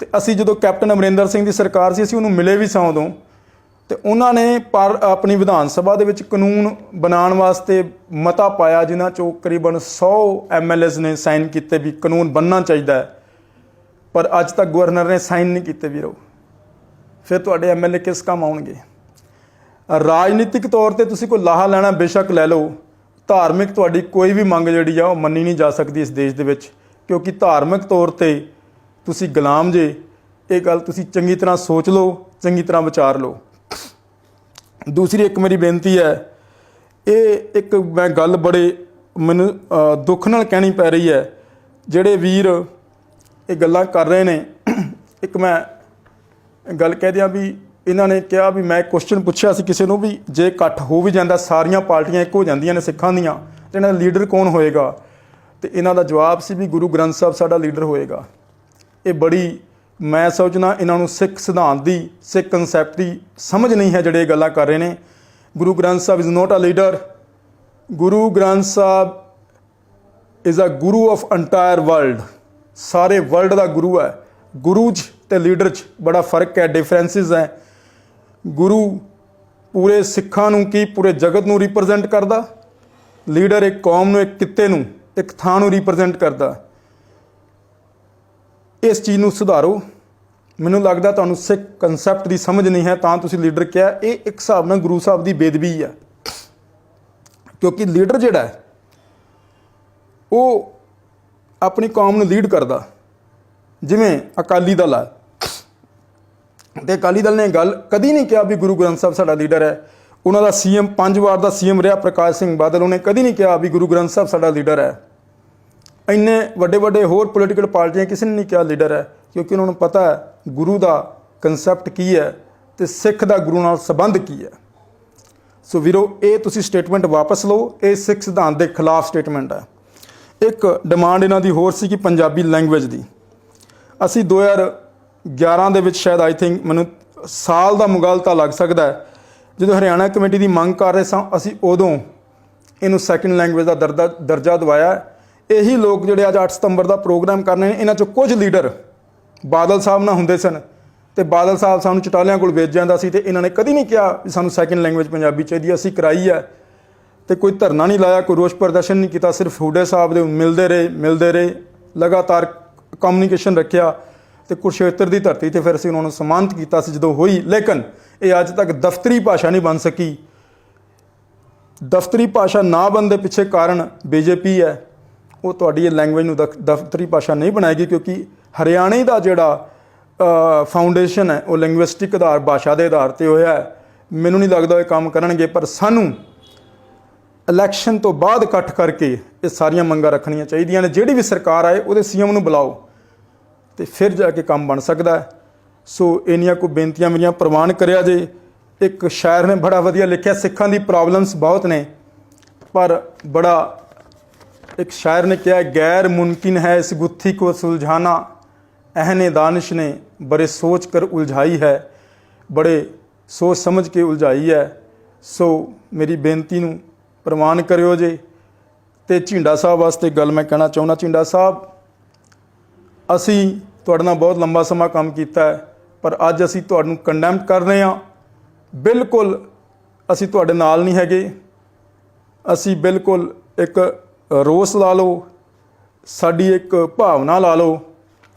ਤੇ ਅਸੀਂ ਜਦੋਂ ਕੈਪਟਨ ਅਮਰਿੰਦਰ ਸਿੰਘ ਦੀ ਸਰਕਾਰ ਸੀ, ਅਸੀਂ ਉਹਨੂੰ ਮਿਲੇ ਵੀ ਸਾਂ ਉਦੋਂ। ਤੇ ਉਹਨਾਂ ਨੇ ਪਰ ਆਪਣੀ ਵਿਧਾਨ ਸਭਾ ਦੇ ਵਿੱਚ ਕਾਨੂੰਨ ਬਣਾਉਣ ਵਾਸਤੇ ਮਤਾ ਪਾਇਆ, ਜਿਨ੍ਹਾਂ ਚੋਂ ਕਰੀਬਨ 100 ਐਮਐਲਏਸ ਨੇ ਸਾਈਨ ਕੀਤੇ ਵੀ ਕਾਨੂੰਨ ਬਣਨਾ ਚਾਹੀਦਾ ਹੈ। ਪਰ ਅੱਜ ਤੱਕ ਗਵਰਨਰ ਨੇ ਸਾਈਨ ਨਹੀਂ ਕੀਤੇ ਵੀਰੋ। ਫਿਰ ਤੁਹਾਡੇ ਐਮਐਲਏ ਕਿਸ ਕੰਮ ਆਉਣਗੇ? ਰਾਜਨੀਤਿਕ ਤੌਰ ਤੇ ਤੁਸੀਂ ਕੋਈ ਲਾਹਾ ਲੈਣਾ ਬੇਸ਼ੱਕ ਲੈ ਲਓ। ਧਾਰਮਿਕ ਤੁਹਾਡੀ ਕੋਈ ਵੀ ਮੰਗ ਜਿਹੜੀ ਆ, ਉਹ ਮੰਨੀ ਨਹੀਂ ਜਾ ਸਕਦੀ ਇਸ ਦੇਸ਼ ਦੇ ਵਿੱਚ। ਕਿਉਂਕਿ ਧਾਰਮਿਕ ਤੌਰ ਤੇ ਤੁਸੀਂ ਗੁਲਾਮ ਜੇ, ਇਹ ਗੱਲ ਤੁਸੀਂ ਚੰਗੀ ਤਰ੍ਹਾਂ ਸੋਚ ਲਓ, ਚੰਗੀ ਤਰ੍ਹਾਂ ਵਿਚਾਰ ਲਓ। ਦੂਸਰੀ ਇੱਕ ਮੇਰੀ ਬੇਨਤੀ ਹੈ, ਇਹ ਇੱਕ ਮੈਂ ਗੱਲ ਬੜੇ ਮੈਨੂੰ ਦੁੱਖ ਨਾਲ ਕਹਿਣੀ ਪੈ ਰਹੀ ਹੈ, ਜਿਹੜੇ ਵੀਰ ਇਹ ਗੱਲਾਂ ਕਰ ਰਹੇ ਨੇ, ਇੱਕ ਮੈਂ ਗੱਲ ਕਹਿ ਦਿਆਂ ਵੀ ਇਹਨਾਂ ਨੇ ਕਿਹਾ ਵੀ ਮੈਂ ਕੁਐਸਚਨ ਪੁੱਛਿਆ ਸੀ ਕਿਸੇ ਨੂੰ ਵੀ ਜੇ ਇਕੱਠ ਹੋ ਵੀ ਜਾਂਦਾ, ਸਾਰੀਆਂ ਪਾਰਟੀਆਂ ਇੱਕ ਹੋ ਜਾਂਦੀਆਂ ਨੇ ਸਿੱਖਾਂ ਦੀਆਂ, ਤੇ ਇਹਨਾਂ ਦਾ ਲੀਡਰ ਕੌਣ ਹੋਏਗਾ? ਤੇ ਇਹਨਾਂ ਦਾ ਜਵਾਬ ਸੀ ਵੀ ਗੁਰੂ ਗ੍ਰੰਥ ਸਾਹਿਬ ਸਾਡਾ ਲੀਡਰ ਹੋਏਗਾ। ਇਹ ਬੜੀ ਮੈਂ ਸੋਚਣਾ ਇਹਨਾਂ ਨੂੰ ਸਿੱਖ ਸਿਧਾਂਤ ਦੀ, ਸਿੱਖ ਕਨਸੈਪਟ ਦੀ ਸਮਝ ਨਹੀਂ ਹੈ ਜਿਹੜੇ ਇਹ ਗੱਲਾਂ ਕਰ ਰਹੇ ਨੇ। Guru Granth Sahib is not a leader Guru Granth Sahib is a guru of entire world ਸਾਰੇ ਵਰਲਡ ਦਾ ਗੁਰੂ ਹੈ। ਗੁਰੂ 'ਚ ਤੇ ਲੀਡਰ 'ਚ ਬੜਾ ਫ਼ਰਕ ਹੈ ਡਿਫਰੈਂਸਿਸ ਹੈ। ਗੁਰੂ ਪੂਰੇ ਸਿੱਖਾਂ ਨੂੰ ਕੀ, ਪੂਰੇ ਜਗਤ ਨੂੰ ਰਿਪਰੈਜ਼ੈਂਟ ਕਰਦਾ? ਲੀਡਰ ਇੱਕ ਕੌਮ ਨੂੰ, ਇੱਕ ਕਿੱਤੇ ਨੂੰ, ਇੱਕ ਥਾਂ ਨੂੰ ਰਿਪਰੈਜ਼ੈਂਟ ਕਰਦਾ। ਇਸ ਚੀਜ਼ ਨੂੰ ਸੁਧਾਰੋ। ਮੈਨੂੰ ਲੱਗਦਾ ਤੁਹਾਨੂੰ ਸਿੱਖ ਕਨਸੈਪਟ ਦੀ ਸਮਝ ਨਹੀਂ ਹੈ, ਤਾਂ ਤੁਸੀਂ ਲੀਡਰ ਕਿਹਾ, ਇਹ ਇੱਕ ਹਿਸਾਬ ਨਾਲ ਗੁਰੂ ਸਾਹਿਬ ਦੀ ਬੇਦਬੀ ਹੈ ਕਿਉਂਕਿ ਲੀਡਰ ਜਿਹੜਾ ਹੈ, ਉਹ ਆਪਣੀ ਕੌਮ ਨੂੰ ਲੀਡ ਕਰਦਾ। ਜਿਵੇਂ ਅਕਾਲੀ ਦਲ ਆ। ਤੇ ਅਕਾਲੀ ਦਲ ਨੇ ਗੱਲ ਕਦੀ ਨਹੀਂ ਕਿਹਾ ਵੀ ਗੁਰੂ ਗ੍ਰੰਥ ਸਾਹਿਬ ਸਾਡਾ ਲੀਡਰ ਹੈ। ਉਹਨਾਂ ਦਾ ਸੀਐਮ ਪੰਜ ਵਾਰ ਦਾ ਸੀਐਮ ਰਿਹਾ, ਪ੍ਰਕਾਸ਼ ਸਿੰਘ ਬਾਦਲ ਉਹਨੇ ਕਦੀ ਨਹੀਂ ਕਿਹਾ ਵੀ ਗੁਰੂ ਗ੍ਰੰਥ ਸਾਹਿਬ ਸਾਡਾ ਲੀਡਰ ਹੈ। ਇੰਨੇ ਵੱਡੇ ਵੱਡੇ ਹੋਰ ਪੋਲੀਟੀਕਲ ਪਾਰਟੀਆਂ ਕਿਸੇ ਨੇ ਨਹੀਂ ਕਿਹਾ ਲੀਡਰ ਹੈ, ਕਿਉਂਕਿ ਉਹਨਾਂ ਨੂੰ ਪਤਾ ਹੈ ਗੁਰੂ ਦਾ ਕਨਸੈਪਟ ਕੀ ਹੈ ਤੇ ਸਿੱਖ ਦਾ ਗੁਰੂ ਨਾਲ ਸੰਬੰਧ ਕੀ ਹੈ। ਸੋ ਵੀਰੋ, ਇਹ ਤੁਸੀਂ ਸਟੇਟਮੈਂਟ ਵਾਪਸ ਲਓ, ਇਹ ਸਿੱਖ ਸਿਧਾਂਤ ਦੇ ਖਿਲਾਫ ਸਟੇਟਮੈਂਟ ਹੈ। ਇੱਕ ਡਿਮਾਂਡ ਇਹਨਾਂ ਦੀ ਹੋਰ ਸੀ ਕਿ ਪੰਜਾਬੀ ਲੈਂਗੁਏਜ ਦੀ। ਅਸੀਂ 2011 ਦੇ ਵਿੱਚ ਸ਼ਾਇਦ ਆਈ ਥਿੰਕ ਮੈਨੂੰ ਸਾਲ ਦਾ ਮੁਗਲਤਾ ਲੱਗ ਸਕਦਾ ਹੈ। ਜਦੋਂ ਹਰਿਆਣਾ ਕਮੇਟੀ ਦੀ ਮੰਗ ਕਰ ਰਹੇ ਸਾਂ, ਅਸੀਂ ਉਦੋਂ ਇਹਨੂੰ ਸੈਕੰਡ ਲੈਂਗੁਏਜ ਦਾ ਦਰਜਾ ਦਰਜਾ ਦਵਾਇਆ। ਇਹੀ ਲੋਕ ਜਿਹੜੇ ਅੱਜ 8 ਸਤੰਬਰ ਦਾ ਪ੍ਰੋਗਰਾਮ ਕਰਨੇ ਨੇ, ਇਹਨਾਂ ਚੋਂ ਕੁਝ ਲੀਡਰ ਬਾਦਲ ਸਾਹਿਬ ਨਾਲ ਹੁੰਦੇ ਸਨ ਤੇ ਬਾਦਲ ਸਾਹਿਬ ਸਾਨੂੰ ਚਟਾਲਿਆਂ ਕੋਲ ਵੇਚ ਜਾਂਦਾ ਸੀ ਤੇ ਇਹਨਾਂ ਨੇ ਕਦੀ ਨਹੀਂ ਕਿਹਾ ਵੀ ਸਾਨੂੰ ਸੈਕੰਡ ਲੈਂਗੁਏਜ ਪੰਜਾਬੀ ਚਾਹੀਦੀ ਹੈ। ਅਸੀਂ ਕਰਾਈ ਹੈ ਤੇ ਕੋਈ ਧਰਨਾ ਨਹੀਂ ਲਾਇਆ, ਕੋਈ ਰੋਸ ਪ੍ਰਦਰਸ਼ਨ ਨਹੀਂ ਕੀਤਾ, ਸਿਰਫ ਹੁਡੇ ਸਾਹਿਬ ਦੇ ਮਿਲਦੇ ਰਹੇ ਮਿਲਦੇ ਰਹੇ, ਲਗਾਤਾਰ ਕਮਿਊਨੀਕੇਸ਼ਨ ਰੱਖਿਆ ਤੇ ਕੁਰਸ਼ੇਤਰ ਦੀ ਧਰਤੀ ਤੇ ਫਿਰ ਅਸੀਂ ਉਹਨਾਂ ਨੂੰ ਸਨਮਾਨਿਤ ਕੀਤਾ ਸੀ ਜਦੋਂ ਹੋਈ ਲੇਕਿਨ ਇਹ ਅੱਜ ਤੱਕ ਦਫ਼ਤਰੀ ਭਾਸ਼ਾ ਨਹੀਂ ਬਣ ਸਕੀ ਦਫ਼ਤਰੀ ਭਾਸ਼ਾ ਨਾ ਬਣਦੇ ਪਿੱਛੇ ਕਾਰਨ ਬੀਜੇਪੀ ਹੈ ਉਹ ਤੁਹਾਡੀ ਇਹ ਲੈਂਗੁਏਜ ਨੂੰ ਦਫ਼ਤਰੀ ਭਾਸ਼ਾ ਨਹੀਂ ਬਣਾਏਗੀ ਕਿਉਂਕਿ ਹਰਿਆਣੇ ਦਾ ਜਿਹੜਾ ਫਾਊਂਡੇਸ਼ਨ ਹੈ, ਉਹ ਲਿੰਗੁਇਸਟਿਕ ਆਧਾਰ, ਭਾਸ਼ਾ ਦੇ ਆਧਾਰ ਤੇ ਹੋਇਆ ਹੈ। ਮੈਨੂੰ ਨਹੀਂ ਲੱਗਦਾ ਇਹ ਕੰਮ ਕਰਨਗੇ, ਪਰ ਸਾਨੂੰ ਇਲੈਕਸ਼ਨ ਤੋਂ ਬਾਅਦ ਇਕੱਠ ਕਰਕੇ ਇਹ ਸਾਰੀਆਂ ਮੰਗਾਂ ਰੱਖਣੀਆਂ ਚਾਹੀਦੀਆਂ ਨੇ। ਜਿਹੜੀ ਵੀ ਸਰਕਾਰ ਆਏ, ਉਹਦੇ ਸੀਐਮ ਨੂੰ ਬੁਲਾਓ ਤੇ ਫਿਰ ਜਾ ਕੇ ਕੰਮ ਬਣ ਸਕਦਾ ਹੈ। ਸੋ ਇੰਨੀਆਂ ਕੋ ਬੇਨਤੀਆਂ ਮੇਰੀਆਂ ਪ੍ਰਵਾਨ ਕਰਿਆ ਜੇ। ਇੱਕ ਸ਼ਾਇਰ ਨੇ ਬੜਾ ਵਧੀਆ ਲਿਖਿਆ, ਸਿੱਖਾਂ ਦੀ ਪ੍ਰੋਬਲਮਸ ਬਹੁਤ ਨੇ, ਪਰ ਬੜਾ ਇੱਕ ਸ਼ਾਇਰ ਨੇ ਕਿਹਾ, ਗੈਰ ਮੁਮਕਿਨ ਹੈ ਇਸ ਗੁੱਥੀ ਕੋ ਸੁਲਝਾना ਅਹਨੇ ਦਾਨਿਸ਼ ਨੇ ਬੜੇ ਸੋਚ ਕਰ ਉਲਝਾਈ ਹੈ, ਬੜੇ ਸੋਚ ਸਮਝ ਕੇ ਉਲਝਾਈ ਹੈ। ਸੋ ਮੇਰੀ ਬੇਨਤੀ ਨੂੰ ਪ੍ਰਵਾਨ ਕਰਿਓ ਜੇ। ਤੇ ਝਿੰਡਾ ਸਾਹਿਬ ਵਾਸਤੇ ਗੱਲ ਮੈਂ ਕਹਿਣਾ ਚਾਹੁੰਦਾ, ਝਿੰਡਾ ਸਾਹਿਬ, ਅਸੀਂ ਤੁਹਾਡੇ ਨਾਲ ਬਹੁਤ ਲੰਬਾ ਸਮਾਂ ਕੰਮ ਕੀਤਾ ਹੈ, ਪਰ ਅੱਜ ਅਸੀਂ ਤੁਹਾਨੂੰ ਕੰਡੈਮ ਕਰ ਰਹੇ ਹਾਂ। ਬਿਲਕੁਲ ਅਸੀਂ ਤੁਹਾਡੇ ਨਾਲ ਨਹੀਂ ਹੈਗੇ। ਅਸੀਂ ਬਿਲਕੁਲ ਇੱਕ ਰੋਸ ਲਾ ਲਓ, ਸਾਡੀ ਇੱਕ ਭਾਵਨਾ ਲਾ ਲਓ,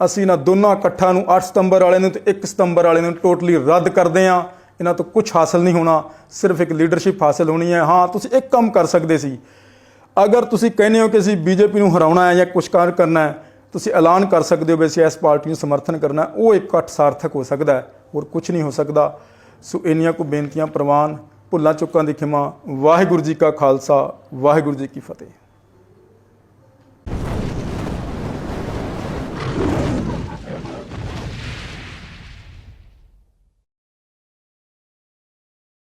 ਅਸੀਂ ਇਹਨਾਂ ਦੋਨਾਂ ਇਕੱਠਾਂ ਨੂੰ 8 ਸਤੰਬਰ ਵਾਲੇ ਨੂੰ ਤੇ 1 ਸਤੰਬਰ ਵਾਲੇ ਨੂੰ ਟੋਟਲੀ ਰੱਦ ਕਰਦੇ ਹਾਂ। ਇਹਨਾਂ ਤੋਂ ਕੁਝ ਹਾਸਲ ਨਹੀਂ ਹੋਣਾ, ਸਿਰਫ ਇੱਕ ਲੀਡਰਸ਼ਿਪ ਹਾਸਲ ਹੋਣੀ ਹੈ। ਹਾਂ, ਤੁਸੀਂ ਇੱਕ ਕੰਮ ਕਰ ਸਕਦੇ ਸੀ। ਅਗਰ ਤੁਸੀਂ ਕਹਿੰਦੇ ਹੋ ਕਿ ਅਸੀਂ ਬੀਜੇਪੀ ਨੂੰ ਹਰਾਉਣਾ ਹੈ ਜਾਂ ਕੁਝ ਕਾਰ ਕਰਨਾ ਹੈ, ਤੁਸੀਂ ਐਲਾਨ ਕਰ ਸਕਦੇ ਹੋ ਵੀ ਅਸੀਂ ਇਸ ਪਾਰਟੀ ਨੂੰ ਸਮਰਥਨ ਕਰਨਾ ਉਹ ਇੱਕ ਇਕੱਠ ਸਾਰਥਕ ਹੋ ਸਕਦਾ ਹੈ, ਹੋਰ ਕੁਝ ਨਹੀਂ ਹੋ ਸਕਦਾ। ਸੋ ਇੰਨੀਆਂ ਕੋ ਬੇਨਤੀਆਂ ਪ੍ਰਵਾਨ, ਭੁੱਲਾਂ ਚੁੱਕਾਂ ਦੀ ਖਿਮਾ। ਵਾਹਿਗੁਰੂ ਜੀ ਕਾ ਖਾਲਸਾ, ਵਾਹਿਗੁਰੂ ਜੀ ਕੀ ਫਤਿਹ।